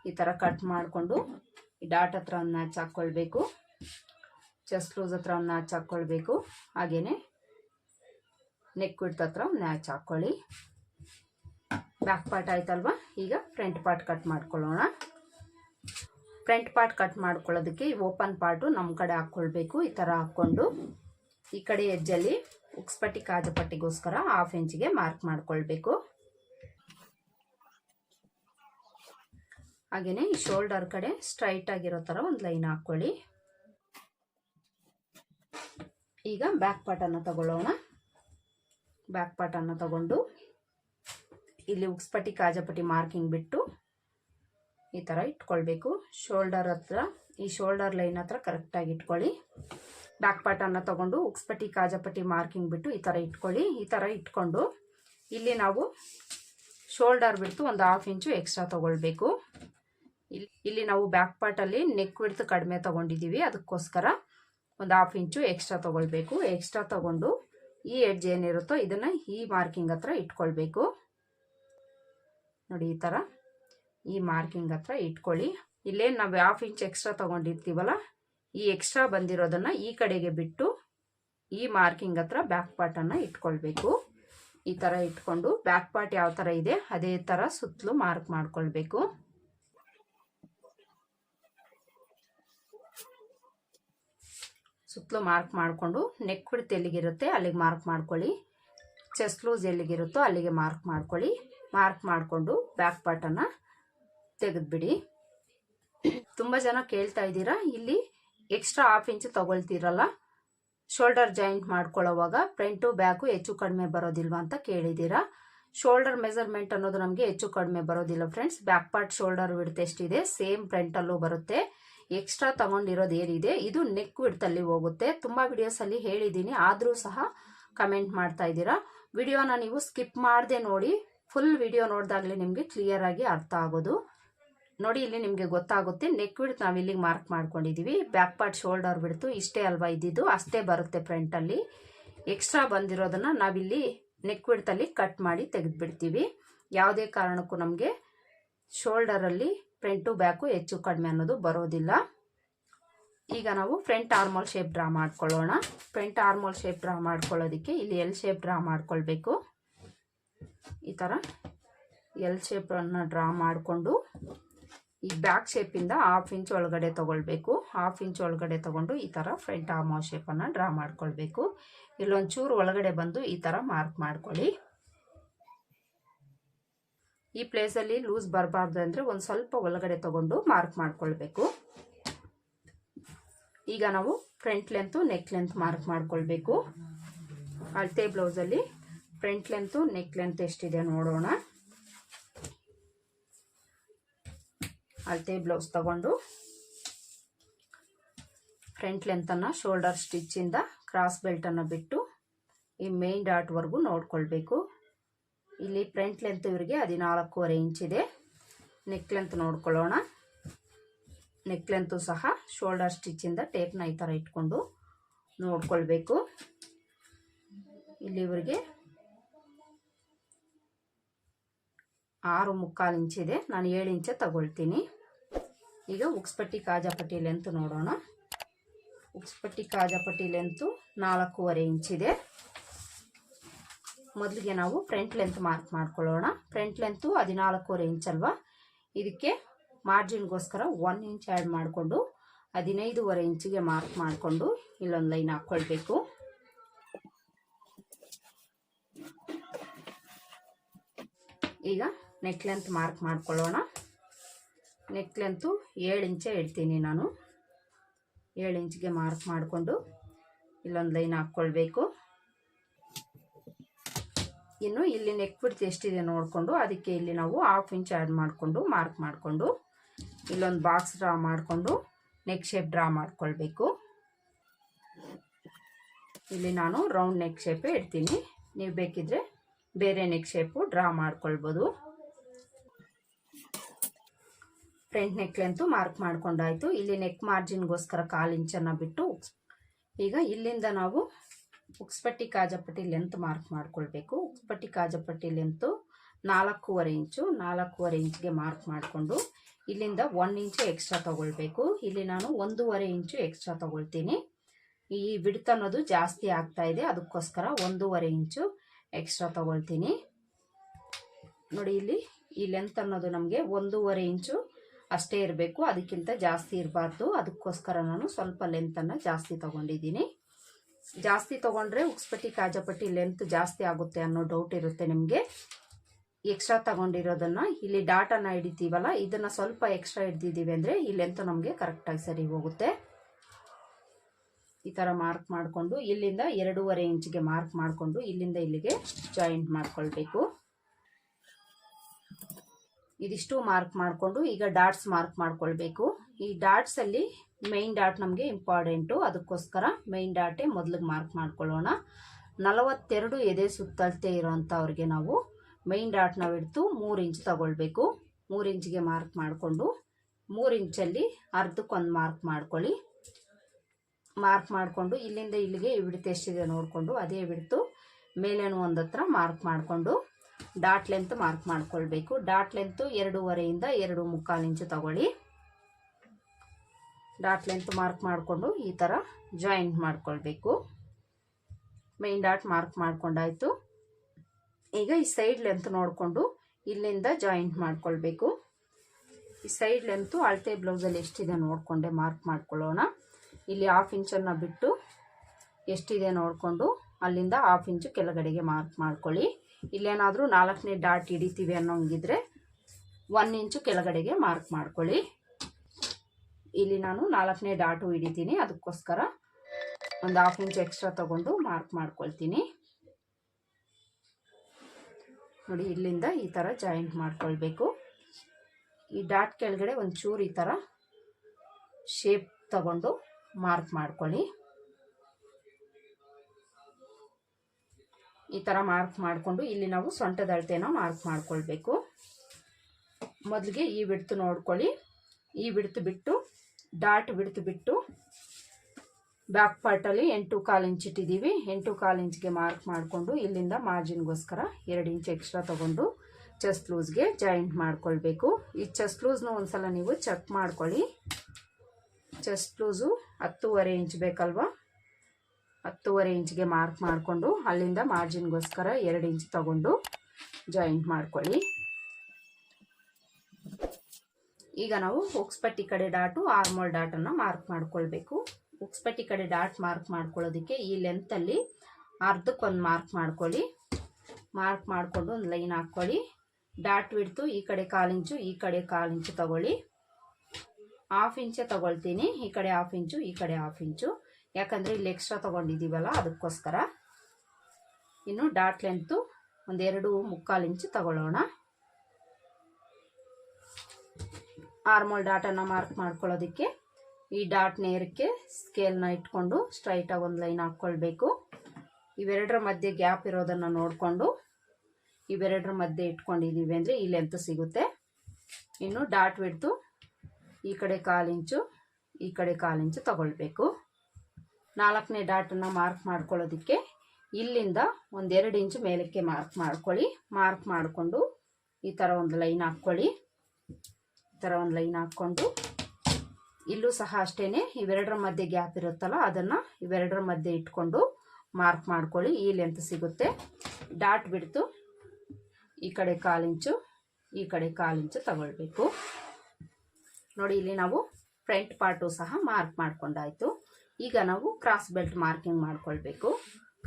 ಈ ಥರ ಕಟ್ ಮಾಡಿಕೊಂಡು ಡಾಟ್ ಹತ್ರ ಒಂದು ಮ್ಯಾಚ್ ಹಾಕ್ಕೊಳ್ಬೇಕು. ಚೆಸ್ಟ್ ಲೂಸ್ ಹತ್ರ ಒಂದು ಮ್ಯಾಚ್ ಹಾಕ್ಕೊಳ್ಬೇಕು. ಹಾಗೆಯೇ ನೆಕ್ ವಿಡ್ತ್ ಹತ್ರ ಒಂದು ಮ್ಯಾಚ್ ಹಾಕ್ಕೊಳ್ಳಿ ಬ್ಯಾಕ್ ಪಾರ್ಟ್ ಆಯ್ತಲ್ವಾ? ಈಗ ಫ್ರಂಟ್ ಪಾರ್ಟ್ ಕಟ್ ಮಾಡ್ಕೊಳ್ಳೋಣ. ಫ್ರಂಟ್ ಪಾರ್ಟ್ ಕಟ್ ಮಾಡ್ಕೊಳ್ಳೋದಕ್ಕೆ ಓಪನ್ ಪಾರ್ಟು ನಮ್ಮ ಕಡೆ ಹಾಕ್ಕೊಳ್ಬೇಕು, ಈ ಥರ ಹಾಕ್ಕೊಂಡು. ಈ ಕಡೆ ಎಜ್ಜಲ್ಲಿ ಉಕ್ಸ್ಪಟ್ಟಿ ಕಾಜಪಟ್ಟಿಗೋಸ್ಕರ ಹಾಫ್ ಇಂಚಿಗೆ ಮಾರ್ಕ್ ಮಾಡ್ಕೊಳ್ಬೇಕು. ಹಾಗೆಯೇ ಈ ಶೋಲ್ಡರ್ ಕಡೆ ಸ್ಟ್ರೈಟ್ ಆಗಿರೋ ಥರ ಒಂದು ಲೈನ್ ಹಾಕ್ಕೊಳ್ಳಿ. ಈಗ ಬ್ಯಾಕ್ ಪಾರ್ಟನ್ನು ತಗೊಳ್ಳೋಣ. ಬ್ಯಾಕ್ ಪಾರ್ಟನ್ನು ತಗೊಂಡು ಇಲ್ಲಿ ಉಕ್ಸ್ಪಟ್ಟಿ ಕಾಜಪಟ್ಟಿ ಮಾರ್ಕಿಂಗ್ ಬಿಟ್ಟು ಈ ಥರ ಇಟ್ಕೊಳ್ಬೇಕು. ಶೋಲ್ಡರ್ ಹತ್ರ, ಈ ಶೋಲ್ಡರ್ ಲೈನ್ ಹತ್ರ ಕರೆಕ್ಟಾಗಿ ಇಟ್ಕೊಳ್ಳಿ. ಬ್ಯಾಕ್ ಪಾರ್ಟನ್ನು ತಗೊಂಡು ಉಕ್ಸ್ಪಟ್ಟಿ ಕಾಜಪಟ್ಟಿ ಮಾರ್ಕಿಂಗ್ ಬಿಟ್ಟು ಈ ಥರ ಇಟ್ಕೊಳ್ಳಿ. ಈ ಥರ ಇಟ್ಕೊಂಡು ಇಲ್ಲಿ ನಾವು ಶೋಲ್ಡರ್ ಬಿಡ್ತು ಒಂದು ಹಾಫ್ ಇಂಚು ಎಕ್ಸ್ಟ್ರಾ ತೊಗೊಳ್ಬೇಕು. ಇಲ್ಲಿ ಇಲ್ಲಿ ನಾವು ಬ್ಯಾಕ್ ಪಾರ್ಟಲ್ಲಿ ನೆಕ್ ಬಿಡ್ತು ಕಡಿಮೆ ತೊಗೊಂಡಿದ್ದೀವಿ. ಅದಕ್ಕೋಸ್ಕರ ಒಂದು ಹಾಫ್ ಇಂಚು ಎಕ್ಸ್ಟ್ರಾ ತೊಗೊಳ್ಬೇಕು. ಎಕ್ಸ್ಟ್ರಾ ತೊಗೊಂಡು ಈ ಎಡ್ಜ್ ಏನಿರುತ್ತೋ ಇದನ್ನು ಈ ಮಾರ್ಕಿಂಗ್ ಹತ್ರ ಇಟ್ಕೊಳ್ಬೇಕು. ನೋಡಿ ಈ ಥರ ಈ ಮಾರ್ಕಿಂಗ್ ಹತ್ರ ಇಟ್ಕೊಳ್ಳಿ. ಇಲ್ಲೇನು ನಾವು ಹಾಫ್ ಇಂಚ್ ಎಕ್ಸ್ಟ್ರಾ ತಗೊಂಡಿರ್ತೀವಲ್ಲ, ಈ ಎಕ್ಸ್ಟ್ರಾ ಬಂದಿರೋದನ್ನು ಈ ಕಡೆಗೆ ಬಿಟ್ಟು ಈ ಮಾರ್ಕಿಂಗ್ ಹತ್ರ ಬ್ಯಾಕ್ ಪಾರ್ಟನ್ನು ಇಟ್ಕೊಳ್ಬೇಕು. ಈ ಥರ ಇಟ್ಕೊಂಡು ಬ್ಯಾಕ್ ಪಾರ್ಟ್ ಯಾವ ಥರ ಇದೆ, ಅದೇ ಥರ ಸುತ್ತಲೂ ಮಾರ್ಕ್ ಮಾಡ್ಕೊಳ್ಬೇಕು. ಸುತ್ತಲೂ ಮಾರ್ಕ್ ಮಾಡಿಕೊಂಡು ನೆಕ್ ಬಿಡ್ತು ಎಲ್ಲಿಗಿರುತ್ತೆ ಅಲ್ಲಿಗೆ ಮಾರ್ಕ್ ಮಾಡ್ಕೊಳ್ಳಿ. ಚೆಸ್ಟ್ ಲೂಸ್ ಎಲ್ಲಿಗಿರುತ್ತೋ ಅಲ್ಲಿಗೆ ಮಾರ್ಕ್ ಮಾಡ್ಕೊಳ್ಳಿ. ಮಾರ್ಕ್ ಮಾಡಿಕೊಂಡು ಬ್ಯಾಕ್ ಪಾರ್ಟನ್ನು ತೆಗೆದುಬಿಡಿ. ತುಂಬ ಜನ ಕೇಳ್ತಾ ಇದ್ದೀರಾ, ಇಲ್ಲಿ ಎಕ್ಸ್ಟ್ರಾ ಹಾಫ್ ಇಂಚು ತಗೊಳ್ತೀರಲ್ಲ? ಶೋಲ್ಡರ್ ಜಾಯಿಂಟ್ ಮಾಡ್ಕೊಳ್ಳೋವಾಗ ಫ್ರಂಟು ಬ್ಯಾಕು ಹೆಚ್ಚು ಕಡಿಮೆ ಬರೋದಿಲ್ವ ಅಂತ ಕೇಳಿದ್ದೀರಾ? ಶೋಲ್ಡರ್ ಮೆಜರ್ಮೆಂಟ್ ಅನ್ನೋದು ನಮಗೆ ಹೆಚ್ಚು ಕಡಿಮೆ ಬರೋದಿಲ್ಲ friends back part shoulder width ಎಷ್ಟಿದೆ ಸೇಮ್ ಫ್ರಂಟಲ್ಲೂ ಬರುತ್ತೆ. ಎಕ್ಸ್ಟ್ರಾ ತಗೊಂಡಿರೋದು ಏನಿದೆ, ಇದು ನೆಕ್ ವಿಡ್ತಲ್ಲಿ ಹೋಗುತ್ತೆ. ತುಂಬ ವಿಡಿಯೋಸಲ್ಲಿ ಹೇಳಿದ್ದೀನಿ, ಆದರೂ ಸಹ ಕಮೆಂಟ್ ಮಾಡ್ತಾ ಇದ್ದೀರಾ. ವಿಡಿಯೋನ ನೀವು ಸ್ಕಿಪ್ ಮಾಡದೆ ನೋಡಿ ಫುಲ್ ವಿಡಿಯೋ ನೋಡಿದಾಗಲೇ ನಿಮಗೆ ಕ್ಲಿಯರ್ ಆಗಿ ಅರ್ಥ ಆಗೋದು. ನೋಡಿ, ಇಲ್ಲಿ ನಿಮಗೆ ಗೊತ್ತಾಗುತ್ತೆ ನೆಕ್ ವಿಡ್ತ್ ನಾವು ಇಲ್ಲಿಗೆ ಮಾರ್ಕ್ ಮಾಡ್ಕೊಂಡಿದ್ದೀವಿ ಬ್ಯಾಕ್ ಪಾರ್ಟ್ ಶೋಲ್ಡರ್ ಬಿಡ್ತು ಇಷ್ಟೇ ಅಲ್ವಾ ಇದ್ದಿದ್ದು? ಅಷ್ಟೇ ಬರುತ್ತೆ ಫ್ರಂಟಲ್ಲಿ ಎಕ್ಸ್ಟ್ರಾ ಬಂದಿರೋದನ್ನು ನಾವಿಲ್ಲಿ ನೆಕ್ ವಿಡ್ತಲ್ಲಿ ಕಟ್ ಮಾಡಿ ತೆಗೆದುಬಿಡ್ತೀವಿ. ಯಾವುದೇ ಕಾರಣಕ್ಕೂ ನಮಗೆ ಶೋಲ್ಡರಲ್ಲಿ ಫ್ರಂಟು ಬ್ಯಾಕು ಹೆಚ್ಚು ಕಡಿಮೆ ಅನ್ನೋದು ಬರೋದಿಲ್ಲ. ಈಗ ನಾವು ಫ್ರಂಟ್ ಆರ್ಮೋಲ್ ಶೇಪ್ ಡ್ರಾ ಮಾಡ್ಕೊಳ್ಳೋಣ. ಫ್ರಂಟ್ ಆರ್ಮೋಲ್ ಶೇಪ್ ಡ್ರಾ ಮಾಡ್ಕೊಳ್ಳೋದಕ್ಕೆ ಇಲ್ಲಿ ಎಲ್ ಶೇಪ್ ಡ್ರಾ ಮಾಡ್ಕೊಳ್ಬೇಕು. ಈ ಥರ ಎಲ್ ಶೇಪನ್ನು ಡ್ರಾ ಮಾಡಿಕೊಂಡು ಈ ಬ್ಯಾಕ್ ಶೇಪಿಂದ ಹಾಫ್ ಇಂಚ್ ಒಳಗಡೆ ತೊಗೊಳ್ಬೇಕು. ಹಾಫ್ ಇಂಚ್ ಒಳಗಡೆ ತೊಗೊಂಡು ಈ ಥರ ಫ್ರಂಟ್ ಆರ್ಮೋಲ್ ಶೇಪನ್ನು ಡ್ರಾ ಮಾಡ್ಕೊಳ್ಬೇಕು. ಇಲ್ಲೊಂಚೂರು ಒಳಗಡೆ ಬಂದು ಈ ಥರ ಮಾರ್ಕ್ ಮಾಡ್ಕೊಳ್ಳಿ. ಈ ಪ್ಲೇಸಲ್ಲಿ ಲೂಸ್ ಬರಬಾರ್ದು ಅಂದರೆ ಒಂದು ಸ್ವಲ್ಪ ಒಳಗಡೆ ತಗೊಂಡು ಮಾರ್ಕ್ ಮಾಡ್ಕೊಳ್ಬೇಕು. ಈಗ ನಾವು front length neck length mark ಮಾಡ್ಕೊಳ್ಬೇಕು. ಅಳತೆ ಬ್ಲೌಸಲ್ಲಿ ಫ್ರಂಟ್ ಲೆಂತು ನೆಕ್ ಲೆಂತ್ ಎಷ್ಟಿದೆ ನೋಡೋಣ. ಅಳತೆ ಬ್ಲೌಸ್ ತಗೊಂಡು ಫ್ರಂಟ್ ಲೆಂತನ್ನು ಶೋಲ್ಡರ್ ಸ್ಟಿಚ್ಚಿಂದ ಕ್ರಾಸ್ ಬೆಲ್ಟನ್ನು ಬಿಟ್ಟು ಈ ಮೇನ್ ಡಾಟ್ವರೆಗೂ ನೋಡ್ಕೊಳ್ಬೇಕು. ಇಲ್ಲಿ ಫ್ರಂಟ್ ಲೆಂತ್ ಇವರಿಗೆ ಹದಿನಾಲ್ಕೂವರೆ ಇಂಚ್ ಇದೆ. ನೆಕ್ ಲೆಂತ್ ನೋಡ್ಕೊಳ್ಳೋಣ. ನೆಕ್ ಲೆಂತು ಸಹ ಶೋಲ್ಡರ್ ಸ್ಟಿಚ್ಚಿಂದ ಟೇಪ್ನ ಈ ಥರ ಇಟ್ಕೊಂಡು ನೋಡ್ಕೊಳ್ಬೇಕು. ಇಲ್ಲಿ ಇವರಿಗೆ ಆರು ಮುಕ್ಕಾಲು ಇಂಚಿದೆ ನಾನು ಏಳು ಇಂಚೆ ತಗೊಳ್ತೀನಿ. ಈಗ ಉಕ್ಸ್ಪಟ್ಟಿ ಕಾಜಾಪಟ್ಟಿ ಲೆಂತ್ ನೋಡೋಣ. ಉಕ್ಸ್ಪಟ್ಟಿ ಕಾಜಾಪಟ್ಟಿ ಲೆಂತು ನಾಲ್ಕೂವರೆ ಇಂಚಿದೆ ಮೊದಲಿಗೆ ನಾವು ಫ್ರಂಟ್ ಲೆಂತ್ ಮಾರ್ಕ್ ಮಾಡ್ಕೊಳ್ಳೋಣ. ಫ್ರಂಟ್ ಲೆಂತು ಹದಿನಾಲ್ಕೂವರೆ ಇಂಚ್ ಅಲ್ವಾ? ಇದಕ್ಕೆ ಮಾರ್ಜಿನ್ಗೋಸ್ಕರ ಒನ್ ಇಂಚ್ ಆ್ಯಡ್ ಮಾಡಿಕೊಂಡು ಹದಿನೈದುವರೆ ಇಂಚಿಗೆ ಮಾರ್ಕ್ ಮಾಡಿಕೊಂಡು ಇಲ್ಲೊಂದು ಲೈನ್ ಹಾಕ್ಕೊಳ್ಬೇಕು. ಈಗ ನೆಕ್ ಲೆಂತ್ ಮಾರ್ಕ್ ಮಾಡ್ಕೊಳ್ಳೋಣ. ನೆಕ್ ಲೆಂತು ಏಳು ಇಂಚೆ ಇಡ್ತೀನಿ ನಾನು. ಏಳು ಇಂಚಿಗೆ ಮಾರ್ಕ್ ಮಾಡಿಕೊಂಡು ಇಲ್ಲೊಂದು ಲೈನ್ ಹಾಕ್ಕೊಳ್ಬೇಕು. ಇನ್ನು ಇಲ್ಲಿ ನೆಕ್ ಬಿಡ್ತು ಎಷ್ಟಿದೆ ನೋಡಿಕೊಂಡು ಅದಕ್ಕೆ ಇಲ್ಲಿ ನಾವು ಹಾಫ್ ಇಂಚ್ ಆ್ಯಡ್ ಮಾಡಿಕೊಂಡು ಮಾರ್ಕ್ ಮಾಡಿಕೊಂಡು, ಇಲ್ಲೊಂದು ಬಾಕ್ಸ್ ಡ್ರಾ ಮಾಡಿಕೊಂಡು ನೆಕ್ ಶೇಪ್ ಡ್ರಾ ಮಾಡಿಕೊಳ್ಬೇಕು. ಇಲ್ಲಿ ನಾನು ರೌಂಡ್ ನೆಕ್ ಶೇಪೇ ಇಡ್ತೀನಿ. ನೀವು ಬೇಕಿದ್ರೆ ಬೇರೆ ನೆಕ್ ಶೇಪು ಡ್ರಾ ಮಾಡ್ಕೊಳ್ಬೋದು. ಫ್ರಂಟ್ ನೆಕ್ ಲೆಂತು ಮಾರ್ಕ್ ಮಾಡ್ಕೊಂಡಾಯ್ತು. ಇಲ್ಲಿ ನೆಕ್ ಮಾರ್ಜಿನ್ಗೋಸ್ಕರ ಕಾಲು ಇಂಚನ್ನು ಬಿಟ್ಟು, ಈಗ ಇಲ್ಲಿಂದ ನಾವು ಉಕ್ಸ್ಪಟ್ಟಿ ಕಾಜಪಟ್ಟಿ ಲೆಂತ್ ಮಾರ್ಕ್ ಮಾಡ್ಕೊಳ್ಬೇಕು. ಉಕ್ಸ್ಪಟ್ಟಿ ಕಾಜಪಟ್ಟಿ ಲೆಂತು ನಾಲ್ಕೂವರೆ ಇಂಚು, ನಾಲ್ಕೂವರೆ ಇಂಚ್ಗೆ ಮಾರ್ಕ್ ಮಾಡಿಕೊಂಡು ಇಲ್ಲಿಂದ ಒನ್ ಇಂಚು ಎಕ್ಸ್ಟ್ರಾ ತಗೊಳ್ಬೇಕು. ಇಲ್ಲಿ ನಾನು ಒಂದೂವರೆ ಇಂಚು ಎಕ್ಸ್ಟ್ರಾ ತಗೊಳ್ತೀನಿ. ಈ ಬಿಡ್ತ ಅನ್ನೋದು ಜಾಸ್ತಿ ಆಗ್ತಾ ಇದೆ, ಅದಕ್ಕೋಸ್ಕರ ಒಂದೂವರೆ ಇಂಚು ಎಕ್ಸ್ಟ್ರಾ ತಗೊಳ್ತೀನಿ. ನೋಡಿ ಇಲ್ಲಿ, ಈ ಲೆಂತ್ ಅನ್ನೋದು ನಮಗೆ ಒಂದೂವರೆ ಇಂಚು ಅಷ್ಟೇ ಇರಬೇಕು, ಅದಕ್ಕಿಂತ ಜಾಸ್ತಿ ಇರಬಾರ್ದು. ಅದಕ್ಕೋಸ್ಕರ ನಾನು ಸ್ವಲ್ಪ ಲೆಂತನ್ನು ಜಾಸ್ತಿ ತಗೊಂಡಿದ್ದೀನಿ. ಜಾಸ್ತಿ ತೊಗೊಂಡ್ರೆ ಉಕ್ಸ್ಪಟ್ಟಿ, ಕಾಜಪಟ್ಟಿ ಲೆಂತ್ ಜಾಸ್ತಿ ಆಗುತ್ತೆ ಅನ್ನೋ ಡೌಟ್ ಇರುತ್ತೆ ನಿಮಗೆ. ಎಕ್ಸ್ಟ್ರಾ ತಗೊಂಡಿರೋದನ್ನ ಇಲ್ಲಿ ಡಾಟನ್ನ ಹಿಡಿತೀವಲ್ಲ, ಇದನ್ನ ಸ್ವಲ್ಪ ಎಕ್ಸ್ಟ್ರಾ ಹಿಡ್ದಿದ್ದೀವಿ ಅಂದರೆ ಈ ಲೆಂತ್ ನಮಗೆ ಕರೆಕ್ಟಾಗಿ ಸರಿ ಹೋಗುತ್ತೆ. ಈ ಥರ ಮಾರ್ಕ್ ಮಾಡಿಕೊಂಡು ಇಲ್ಲಿಂದ ಎರಡೂವರೆ ಇಂಚಿಗೆ ಮಾರ್ಕ್ ಮಾಡಿಕೊಂಡು ಇಲ್ಲಿಂದ ಇಲ್ಲಿಗೆ ಜಾಯಿಂಟ್ ಮಾಡ್ಕೊಳ್ಬೇಕು. ಇದಿಷ್ಟು ಮಾರ್ಕ್ ಮಾಡಿಕೊಂಡು ಈಗ ಡಾಟ್ಸ್ ಮಾರ್ಕ್ ಮಾಡ್ಕೊಳ್ಬೇಕು. ಈ ಡಾಟ್ಸಲ್ಲಿ ಮೈನ್ ಡಾಟ್ ನಮಗೆ ಇಂಪಾರ್ಟೆಂಟು ಅದಕ್ಕೋಸ್ಕರ ಮೈನ್ ಡಾಟೇ ಮೊದಲಿಗೆ ಮಾರ್ಕ್ ಮಾಡ್ಕೊಳ್ಳೋಣ. ನಲವತ್ತೆರಡು ಎದೆ ಸುತ್ತಳತೆ ಇರೋವಂಥವ್ರಿಗೆ ನಾವು ಮೈನ್ ಡಾಟ್ನ ಹಿಡ್ತು ಮೂರು ಇಂಚ್ ತಗೊಳ್ಬೇಕು. ಮೂರು ಇಂಚ್ಗೆ ಮಾರ್ಕ್ ಮಾಡಿಕೊಂಡು ಮೂರು ಇಂಚಲ್ಲಿ ಅರ್ಧಕ್ಕೊಂದು ಮಾರ್ಕ್ ಮಾಡ್ಕೊಳ್ಳಿ. ಮಾರ್ಕ್ ಮಾಡಿಕೊಂಡು ಇಲ್ಲಿಂದ ಇಲ್ಲಿಗೆ ಹಿಡಿತು ಎಷ್ಟಿದೆ ನೋಡಿಕೊಂಡು ಅದೇ ಬಿಡ್ತು ಮೇಲೇನು ಒಂದು ಹತ್ರ ಮಾರ್ಕ್ ಮಾಡಿಕೊಂಡು ಡಾಟ್ ಲೆಂತ್ ಮಾರ್ಕ್ ಮಾಡ್ಕೊಳ್ಬೇಕು. ಡಾಟ್ ಲೆಂತು ಎರಡೂವರೆಯಿಂದ ಎರಡು ಮುಕ್ಕಾಲು ಇಂಚು ತಗೊಳ್ಳಿ. ಡಾಟ್ ಲೆಂತ್ ಮಾರ್ಕ್ ಮಾಡಿಕೊಂಡು ಈ ಥರ ಜಾಯಿಂಟ್ ಮಾಡ್ಕೊಳ್ಬೇಕು. ಮೈನ್ ಡಾಟ್ ಮಾರ್ಕ್ ಮಾಡ್ಕೊಂಡಾಯಿತು. ಈಗ ಈ ಸೈಡ್ ಲೆಂತ್ ನೋಡಿಕೊಂಡು ಇಲ್ಲಿಂದ ಜಾಯಿಂಟ್ ಮಾಡ್ಕೊಳ್ಬೇಕು. ಈ ಸೈಡ್ ಲೆಂತು ಅಳತೆ ಬ್ಲೌಸಲ್ಲಿ ಎಷ್ಟಿದೆ ನೋಡಿಕೊಂಡೆ ಮಾರ್ಕ್ ಮಾಡ್ಕೊಳ್ಳೋಣ. ಇಲ್ಲಿ ಹಾಫ್ ಇಂಚನ್ನು ಬಿಟ್ಟು ಎಷ್ಟಿದೆ ನೋಡಿಕೊಂಡು ಅಲ್ಲಿಂದ ಹಾಫ್ ಇಂಚು ಕೆಳಗಡೆಗೆ ಮಾರ್ಕ್ ಮಾಡ್ಕೊಳ್ಳಿ. ಇಲ್ಲೇನಾದರೂ ನಾಲ್ಕನೇ ಡಾಟ್ ಹಿಡಿತೀವಿ ಅನ್ನೋಂಗಿದ್ರೆ ಒನ್ ಇಂಚು ಕೆಳಗಡೆಗೆ ಮಾರ್ಕ್ ಮಾಡ್ಕೊಳ್ಳಿ. ಇಲ್ಲಿ ನಾನು ನಾಲ್ಕನೇ ಡಾಟು ಹಿಡಿತೀನಿ. ಅದಕ್ಕೋಸ್ಕರ ಒಂದು ಹಾಫ್ ಇಂಚ್ ಎಕ್ಸ್ಟ್ರಾ ತಗೊಂಡು ಮಾರ್ಕ್ ಮಾಡ್ಕೊಳ್ತೀನಿ. ನೋಡಿ, ಇಲ್ಲಿಂದ ಈ ಥರ ಜಾಯಿಂಟ್ ಮಾಡ್ಕೊಳ್ಬೇಕು. ಈ ಡಾಟ್ ಕೆಳಗಡೆ ಒಂಚೂರು ಈ ಥರ ಶೇಪ್ ತಗೊಂಡು ಮಾರ್ಕ್ ಮಾಡ್ಕೊಳ್ಳಿ. ಈ ಥರ ಮಾರ್ಕ್ ಮಾಡಿಕೊಂಡು ಇಲ್ಲಿ ನಾವು ಸೊಂಟದ ಅಳತೆನ ಮಾರ್ಕ್ ಮಾಡ್ಕೊಳ್ಬೇಕು. ಮೊದಲಿಗೆ ಈ ಬಿಡ್ತು ನೋಡ್ಕೊಳ್ಳಿ. ಈ ಬಿಡ್ತು ಬಿಟ್ಟು, ಡಾಟ್ ಬಿಡ್ತು ಬಿಟ್ಟು, ಬ್ಯಾಕ್ ಪಾರ್ಟಲ್ಲಿ ಎಂಟು ಕಾಲು ಇಂಚ್ ಇಟ್ಟಿದ್ದೀವಿ. ಎಂಟು ಕಾಲು ಇಂಚ್ಗೆ ಮಾರ್ಕ್ ಮಾಡಿಕೊಂಡು ಇಲ್ಲಿಂದ ಮಾರ್ಜಿನ್ಗೋಸ್ಕರ ಎರಡು ಇಂಚ್ ಎಕ್ಸ್ಟ್ರಾ ತೊಗೊಂಡು ಚೆಸ್ಟ್ ಲೂಸ್ಗೆ ಜಾಯಿಂಟ್ ಮಾಡ್ಕೊಳ್ಬೇಕು. ಈ ಚೆಸ್ಟ್ ಲೂಸ್ನ ಒಂದ್ಸಲ ನೀವು ಚೆಕ್ ಮಾಡ್ಕೊಳ್ಳಿ. ಚೆಸ್ಟ್ ಲೂಸು ಹತ್ತೂವರೆ ಇಂಚ್ ಬೇಕಲ್ವಾ? ಹತ್ತೂವರೆ ಇಂಚ್ಗೆ ಮಾರ್ಕ್ ಮಾಡಿಕೊಂಡು ಅಲ್ಲಿಂದ ಮಾರ್ಜಿನ್ಗೋಸ್ಕರ ಎರಡು ಇಂಚ್ ತಗೊಂಡು ಜಾಯಿಂಟ್ ಮಾಡ್ಕೊಳ್ಳಿ. ಈಗ ನಾವು ಉಕ್ಸ್ಪಟ್ಟಿ ಕಡೆ ಡಾಟು ಆರ್ಮೋಲ್ ಡಾಟನ್ನು ಮಾರ್ಕ್ ಮಾಡ್ಕೊಳ್ಬೇಕು. ಉಕ್ಸ್ಪಟ್ಟಿ ಕಡೆ ಡಾಟ್ ಮಾರ್ಕ್ ಮಾಡ್ಕೊಳ್ಳೋದಕ್ಕೆ ಈ ಲೆಂತಲ್ಲಿ ಅರ್ಧಕ್ಕೊಂದು ಮಾರ್ಕ್ ಮಾಡ್ಕೊಳ್ಳಿ. ಮಾರ್ಕ್ ಮಾಡಿಕೊಂಡು ಒಂದು ಲೈನ್ ಹಾಕ್ಕೊಳ್ಳಿ. ಡಾಟ್ ಬಿಡ್ತು ಈ ಕಡೆ ಕಾಲು ಇಂಚು, ಈ ಕಡೆ ಕಾಲು ಇಂಚು ತಗೊಳ್ಳಿ. ಹಾಫ್ ಇಂಚೆ ತಗೊಳ್ತೀನಿ. ಈ ಕಡೆ ಹಾಫ್ ಇಂಚು ಈ ಕಡೆ ಹಾಫ್ ಇಂಚು ಯಾಕಂದರೆ ಇಲ್ಲಿ ಎಕ್ಸ್ಟ್ರಾ ತೊಗೊಂಡಿದ್ದೀವಲ್ಲ, ಅದಕ್ಕೋಸ್ಕರ. ಇನ್ನು ಡಾಟ್ ಲೆಂತು ಒಂದೆರಡು ಮುಕ್ಕಾಲು ಇಂಚು ತಗೊಳ್ಳೋಣ. ಆರ್ಮೋಲ್ ಡಾಟನ್ನು ಮಾರ್ಕ್ ಮಾಡ್ಕೊಳ್ಳೋದಕ್ಕೆ ಈ ಡಾಟ್ ನೇರಕ್ಕೆ ಸ್ಕೇಲ್ನ ಇಟ್ಕೊಂಡು ಸ್ಟ್ರೈಟಾಗಿ ಒಂದು ಲೈನ್ ಹಾಕ್ಕೊಳ್ಬೇಕು. ಇವೆರಡರ ಮಧ್ಯೆ ಗ್ಯಾಪ್ ಇರೋದನ್ನು ನೋಡಿಕೊಂಡು ಇವೆರಡರ ಮಧ್ಯೆ ಇಟ್ಕೊಂಡಿದ್ದೀವಿ ಅಂದರೆ ಈ ಲೆಂತ್ ಸಿಗುತ್ತೆ. ಇನ್ನು ಡಾಟ್ ಬಿಡ್ತು ಈ ಕಡೆ ಕಾಲು ಇಂಚು ಈ ಕಡೆ ಕಾಲು ಇಂಚು ತಗೊಳ್ಬೇಕು. ನಾಲ್ಕನೇ ಡಾಟನ್ನು ಮಾರ್ಕ್ ಮಾಡ್ಕೊಳ್ಳೋದಕ್ಕೆ ಇಲ್ಲಿಂದ ಒಂದೆರಡು ಇಂಚು ಮೇಲಕ್ಕೆ ಮಾರ್ಕ್ ಮಾಡ್ಕೊಳ್ಳಿ. ಮಾರ್ಕ್ ಮಾಡಿಕೊಂಡು ಈ ಥರ ಒಂದು ಲೈನ್ ಹಾಕ್ಕೊಳ್ಳಿ. ಥರ ಒಂದು ಲೈನ್ ಹಾಕ್ಕೊಂಡು ಇಲ್ಲೂ ಸಹ ಅಷ್ಟೇ ಇವೆರಡರ ಮಧ್ಯೆ ಗ್ಯಾಪ್ ಇರುತ್ತಲ್ಲ ಅದನ್ನು ಇವೆರಡರ ಮಧ್ಯೆ ಇಟ್ಕೊಂಡು ಮಾರ್ಕ್ ಮಾಡ್ಕೊಳ್ಳಿ ಈ ಲೆಂತ್ ಸಿಗುತ್ತೆ. ಡಾಟ್ ಬಿಡ್ತು. ಈ ಕಡೆ ಕಾಲಿಂಚು ಈ ಕಡೆ ಕಾಲಿಂಚು ತಗೊಳ್ಬೇಕು. ನೋಡಿ, ಇಲ್ಲಿ ನಾವು ಫ್ರಂಟ್ ಪಾರ್ಟು ಸಹ ಮಾರ್ಕ್ ಮಾಡ್ಕೊಂಡಾಯ್ತು. ಈಗ ನಾವು ಕ್ರಾಸ್ ಬೆಲ್ಟ್ ಮಾರ್ಕಿಂಗ್ ಮಾಡ್ಕೊಳ್ಬೇಕು.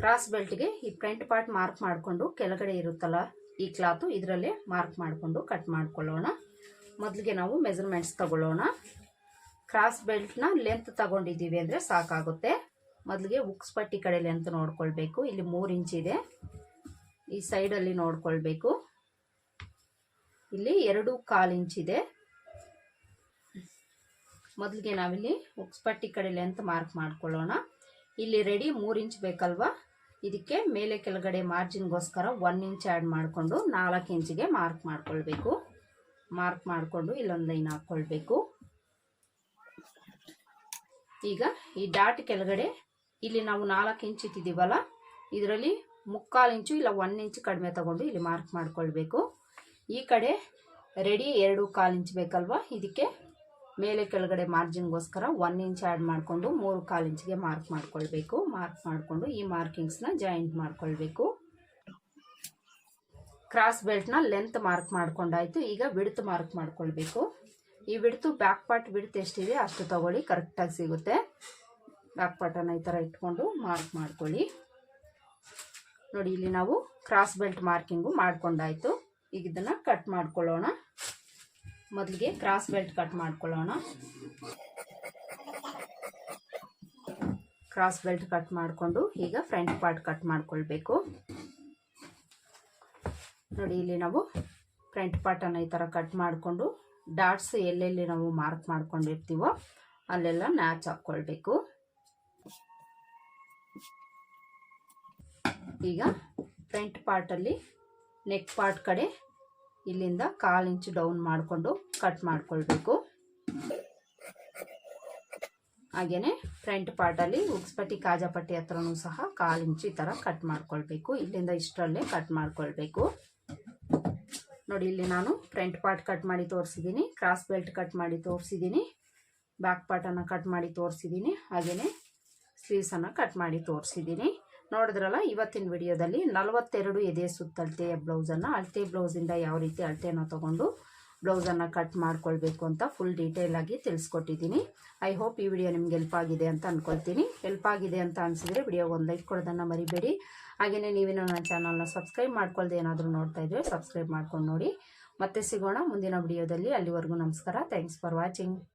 ಕ್ರಾಸ್ ಬೆಲ್ಟ್ಗೆ ಈ ಫ್ರಂಟ್ ಪಾರ್ಟ್ ಮಾರ್ಕ್ ಮಾಡಿಕೊಂಡು ಕೆಳಗಡೆ ಇರುತ್ತಲ್ಲ ಈ ಕ್ಲಾತು ಇದರಲ್ಲೇ ಮಾರ್ಕ್ ಮಾಡಿಕೊಂಡು ಕಟ್ ಮಾಡ್ಕೊಳ್ಳೋಣ. ಮೊದಲಿಗೆ ನಾವು ಮೆಜರ್ಮೆಂಟ್ಸ್ ತಗೊಳ್ಳೋಣ. ಕ್ರಾಸ್ ಬೆಲ್ಟ್ನ ಲೆಂತ್ ತಗೊಂಡಿದ್ದೀವಿ ಅಂದರೆ ಸಾಕಾಗುತ್ತೆ. ಮೊದಲಿಗೆ ಉಕ್ಸ್ ಪಟ್ಟಿ ಕಡೆ ಲೆಂತ್ ನೋಡ್ಕೊಳ್ಬೇಕು. ಇಲ್ಲಿ ಮೂರು ಇದೆ. ಈ ಸೈಡಲ್ಲಿ ನೋಡ್ಕೊಳ್ಬೇಕು. ಇಲ್ಲಿ ಎರಡು ಕಾಲು ಇದೆ. ಮೊದಲಿಗೆ ನಾವಿಲ್ಲಿ ಉಕ್ಸ್ ಪಟ್ಟಿ ಕಡೆ ಲೆಂತ್ ಮಾರ್ಕ್ ಮಾಡ್ಕೊಳ್ಳೋಣ. ಇಲ್ಲಿ ರೆಡಿ ಮೂರು ಇಂಚ್ ಬೇಕಲ್ವಾ? ಇದಕ್ಕೆ ಮೇಲೆ ಕೆಳಗಡೆ ಮಾರ್ಜಿನ್ಗೋಸ್ಕರ ಒನ್ ಇಂಚ್ ಆ್ಯಡ್ ಮಾಡಿಕೊಂಡು ನಾಲ್ಕು ಇಂಚಿಗೆ ಮಾರ್ಕ್ ಮಾಡ್ಕೊಳ್ಬೇಕು. ಮಾರ್ಕ್ ಮಾಡಿಕೊಂಡು ಇಲ್ಲೊಂದು ಲೈನ್ ಹಾಕ್ಕೊಳ್ಬೇಕು ಈಗ ಈ ಡಾಟ್ ಕೆಳಗಡೆ ಇಲ್ಲಿ ನಾವು ನಾಲ್ಕು ಇಂಚ್ ಇಟ್ಟಿದ್ದೀವಲ್ಲ, ಇದರಲ್ಲಿ ಮುಕ್ಕಾಲು ಇಂಚು ಇಲ್ಲ ಒನ್ ಇಂಚ್ ಕಡಿಮೆ ತಗೊಂಡು ಇಲ್ಲಿ ಮಾರ್ಕ್ ಮಾಡ್ಕೊಳ್ಬೇಕು. ಈ ಕಡೆ ರೆಡಿ ಎರಡು ಕಾಲು ಇಂಚ್ ಬೇಕಲ್ವಾ? ಇದಕ್ಕೆ ಮೇಲೆ ಕೆಳಗಡೆ ಮಾರ್ಜಿನ್ಗೋಸ್ಕರ ಒನ್ ಇಂಚ್ ಆ್ಯಡ್ ಮಾಡಿಕೊಂಡು ಮೂರು ಕಾಲು ಇಂಚ್ಗೆ ಮಾರ್ಕ್ ಮಾಡ್ಕೊಳ್ಬೇಕು. ಮಾರ್ಕ್ ಮಾಡಿಕೊಂಡು ಈ ಮಾರ್ಕಿಂಗ್ಸ್ನ ಜಾಯಿಂಟ್ ಮಾಡ್ಕೊಳ್ಬೇಕು. ಕ್ರಾಸ್ ಬೆಲ್ಟ್ನ ಲೆಂತ್ ಮಾರ್ಕ್ ಮಾಡ್ಕೊಂಡಾಯ್ತು. ಈಗ ವಿಡ್ತ್ ಮಾರ್ಕ್ ಮಾಡ್ಕೊಳ್ಬೇಕು. ಈ ವಿಡ್ತು ಬ್ಯಾಕ್ ಪಾರ್ಟ್ ವಿಡ್ತ್ ಎಷ್ಟಿದೆ ಅಷ್ಟು ತಗೊಳ್ಳಿ ಕರೆಕ್ಟಾಗಿ ಸಿಗುತ್ತೆ. ಬ್ಯಾಕ್ ಪಾರ್ಟನ್ನು ಈ ಥರ ಇಟ್ಕೊಂಡು ಮಾರ್ಕ್ ಮಾಡ್ಕೊಳ್ಳಿ. ನೋಡಿ, ಇಲ್ಲಿ ನಾವು ಕ್ರಾಸ್ ಬೆಲ್ಟ್ ಮಾರ್ಕಿಂಗು ಮಾಡ್ಕೊಂಡಾಯ್ತು. ಈಗ ಇದನ್ನು ಕಟ್ ಮಾಡ್ಕೊಳ್ಳೋಣ. ಮೊದಲಿಗೆ ಕ್ರಾಸ್ ಬೆಲ್ಟ್ ಕಟ್ ಮಾಡ್ಕೊಳ್ಳೋಣ. ಕ್ರಾಸ್ ಬೆಲ್ಟ್ ಕಟ್ ಮಾಡಿಕೊಂಡು ಈಗ ಫ್ರಂಟ್ ಪಾರ್ಟ್ ಕಟ್ ಮಾಡ್ಕೊಳ್ಬೇಕು. ನೋಡಿ, ಇಲ್ಲಿ ನಾವು ಫ್ರಂಟ್ ಪಾರ್ಟನ್ನು ಈ ಥರ ಕಟ್ ಮಾಡಿಕೊಂಡು ಡಾಟ್ಸ್ ಎಲ್ಲೆಲ್ಲಿ ನಾವು ಮಾರ್ಕ್ ಮಾಡ್ಕೊಂಡಿರ್ತೀವೋ ಅಲ್ಲೆಲ್ಲ ನ್ಯಾಚ್ ಹಾಕ್ಕೊಳ್ಬೇಕು. ಈಗ ಫ್ರಂಟ್ ಪಾರ್ಟಲ್ಲಿ ನೆಕ್ ಪಾರ್ಟ್ ಕಡೆ ಇಲ್ಲಿಂದ ಕಾಲು ಇಂಚು ಡೌನ್ ಮಾಡಿಕೊಂಡು ಕಟ್ ಮಾಡ್ಕೊಳ್ಬೇಕು. ಹಾಗೆಯೇ ಫ್ರಂಟ್ ಪಾರ್ಟಲ್ಲಿ ಉಕ್ಸ್ಪಟ್ಟಿ ಕಾಜಾಪಟ್ಟಿ ಹತ್ರನೂ ಸಹ ಕಾಲು ಇಂಚು ಈ ಥರ ಕಟ್ ಮಾಡ್ಕೊಳ್ಬೇಕು. ಇಲ್ಲಿಂದ ಇಷ್ಟರಲ್ಲೇ ಕಟ್ ಮಾಡ್ಕೊಳ್ಬೇಕು. ನೋಡಿ, ಇಲ್ಲಿ ನಾನು ಫ್ರಂಟ್ ಪಾರ್ಟ್ ಕಟ್ ಮಾಡಿ ತೋರಿಸಿದ್ದೀನಿ ಕ್ರಾಸ್ ಬೆಲ್ಟ್ ಕಟ್ ಮಾಡಿ ತೋರಿಸಿದ್ದೀನಿ ಬ್ಯಾಕ್ ಪಾರ್ಟನ್ನು ಕಟ್ ಮಾಡಿ ತೋರಿಸಿದ್ದೀನಿ ಹಾಗೆಯೇ ಸ್ಲೀವ್ಸನ್ನು ಕಟ್ ಮಾಡಿ ತೋರಿಸಿದ್ದೀನಿ. ನೋಡಿದ್ರಲ್ಲ, ಇವತ್ತಿನ ವಿಡಿಯೋದಲ್ಲಿ ನಲವತ್ತೆರಡು ಎದೆ ಸುತ್ತಳತೆಯ ಬ್ಲೌಸನ್ನು ಅಳತೆ ಬ್ಲೌಸಿಂದ ಯಾವ ರೀತಿ ಅಳತೆಯನ್ನು ತೊಗೊಂಡು ಬ್ಲೌಸನ್ನು ಕಟ್ ಮಾಡ್ಕೊಳ್ಬೇಕು ಅಂತ ಫುಲ್ ಡೀಟೇಲ್ ಆಗಿ ತಿಳಿಸ್ಕೊಟ್ಟಿದ್ದೀನಿ. ಐ ಹೋಪ್ ಈ ವಿಡಿಯೋ ನಿಮ್ಗೆ ಹೆಲ್ಪ್ ಆಗಿದೆ ಅಂತ ಅಂದ್ಕೊಳ್ತೀನಿ ಹೆಲ್ಪ್ ಆಗಿದೆ ಅಂತ ಅನಿಸಿದರೆ ವಿಡಿಯೋ ಒಂದು ಲೈಕ್ ಕೊಡೋದನ್ನು ಮರಿಬೇಡಿ. ಹಾಗೆಯೇ ನೀವೇನೋ ನನ್ನ ಚಾನಲ್ನ ಸಬ್ಸ್ಕ್ರೈಬ್ ಮಾಡ್ಕೊಳ್ದೆ ಏನಾದರೂ ನೋಡ್ತಾ ಇದ್ರೆ ಸಬ್ಸ್ಕ್ರೈಬ್ ಮಾಡ್ಕೊಂಡು ನೋಡಿ. ಮತ್ತೆ ಸಿಗೋಣ ಮುಂದಿನ ವಿಡಿಯೋದಲ್ಲಿ ಅಲ್ಲಿವರೆಗೂ ನಮಸ್ಕಾರ. Thanks for watching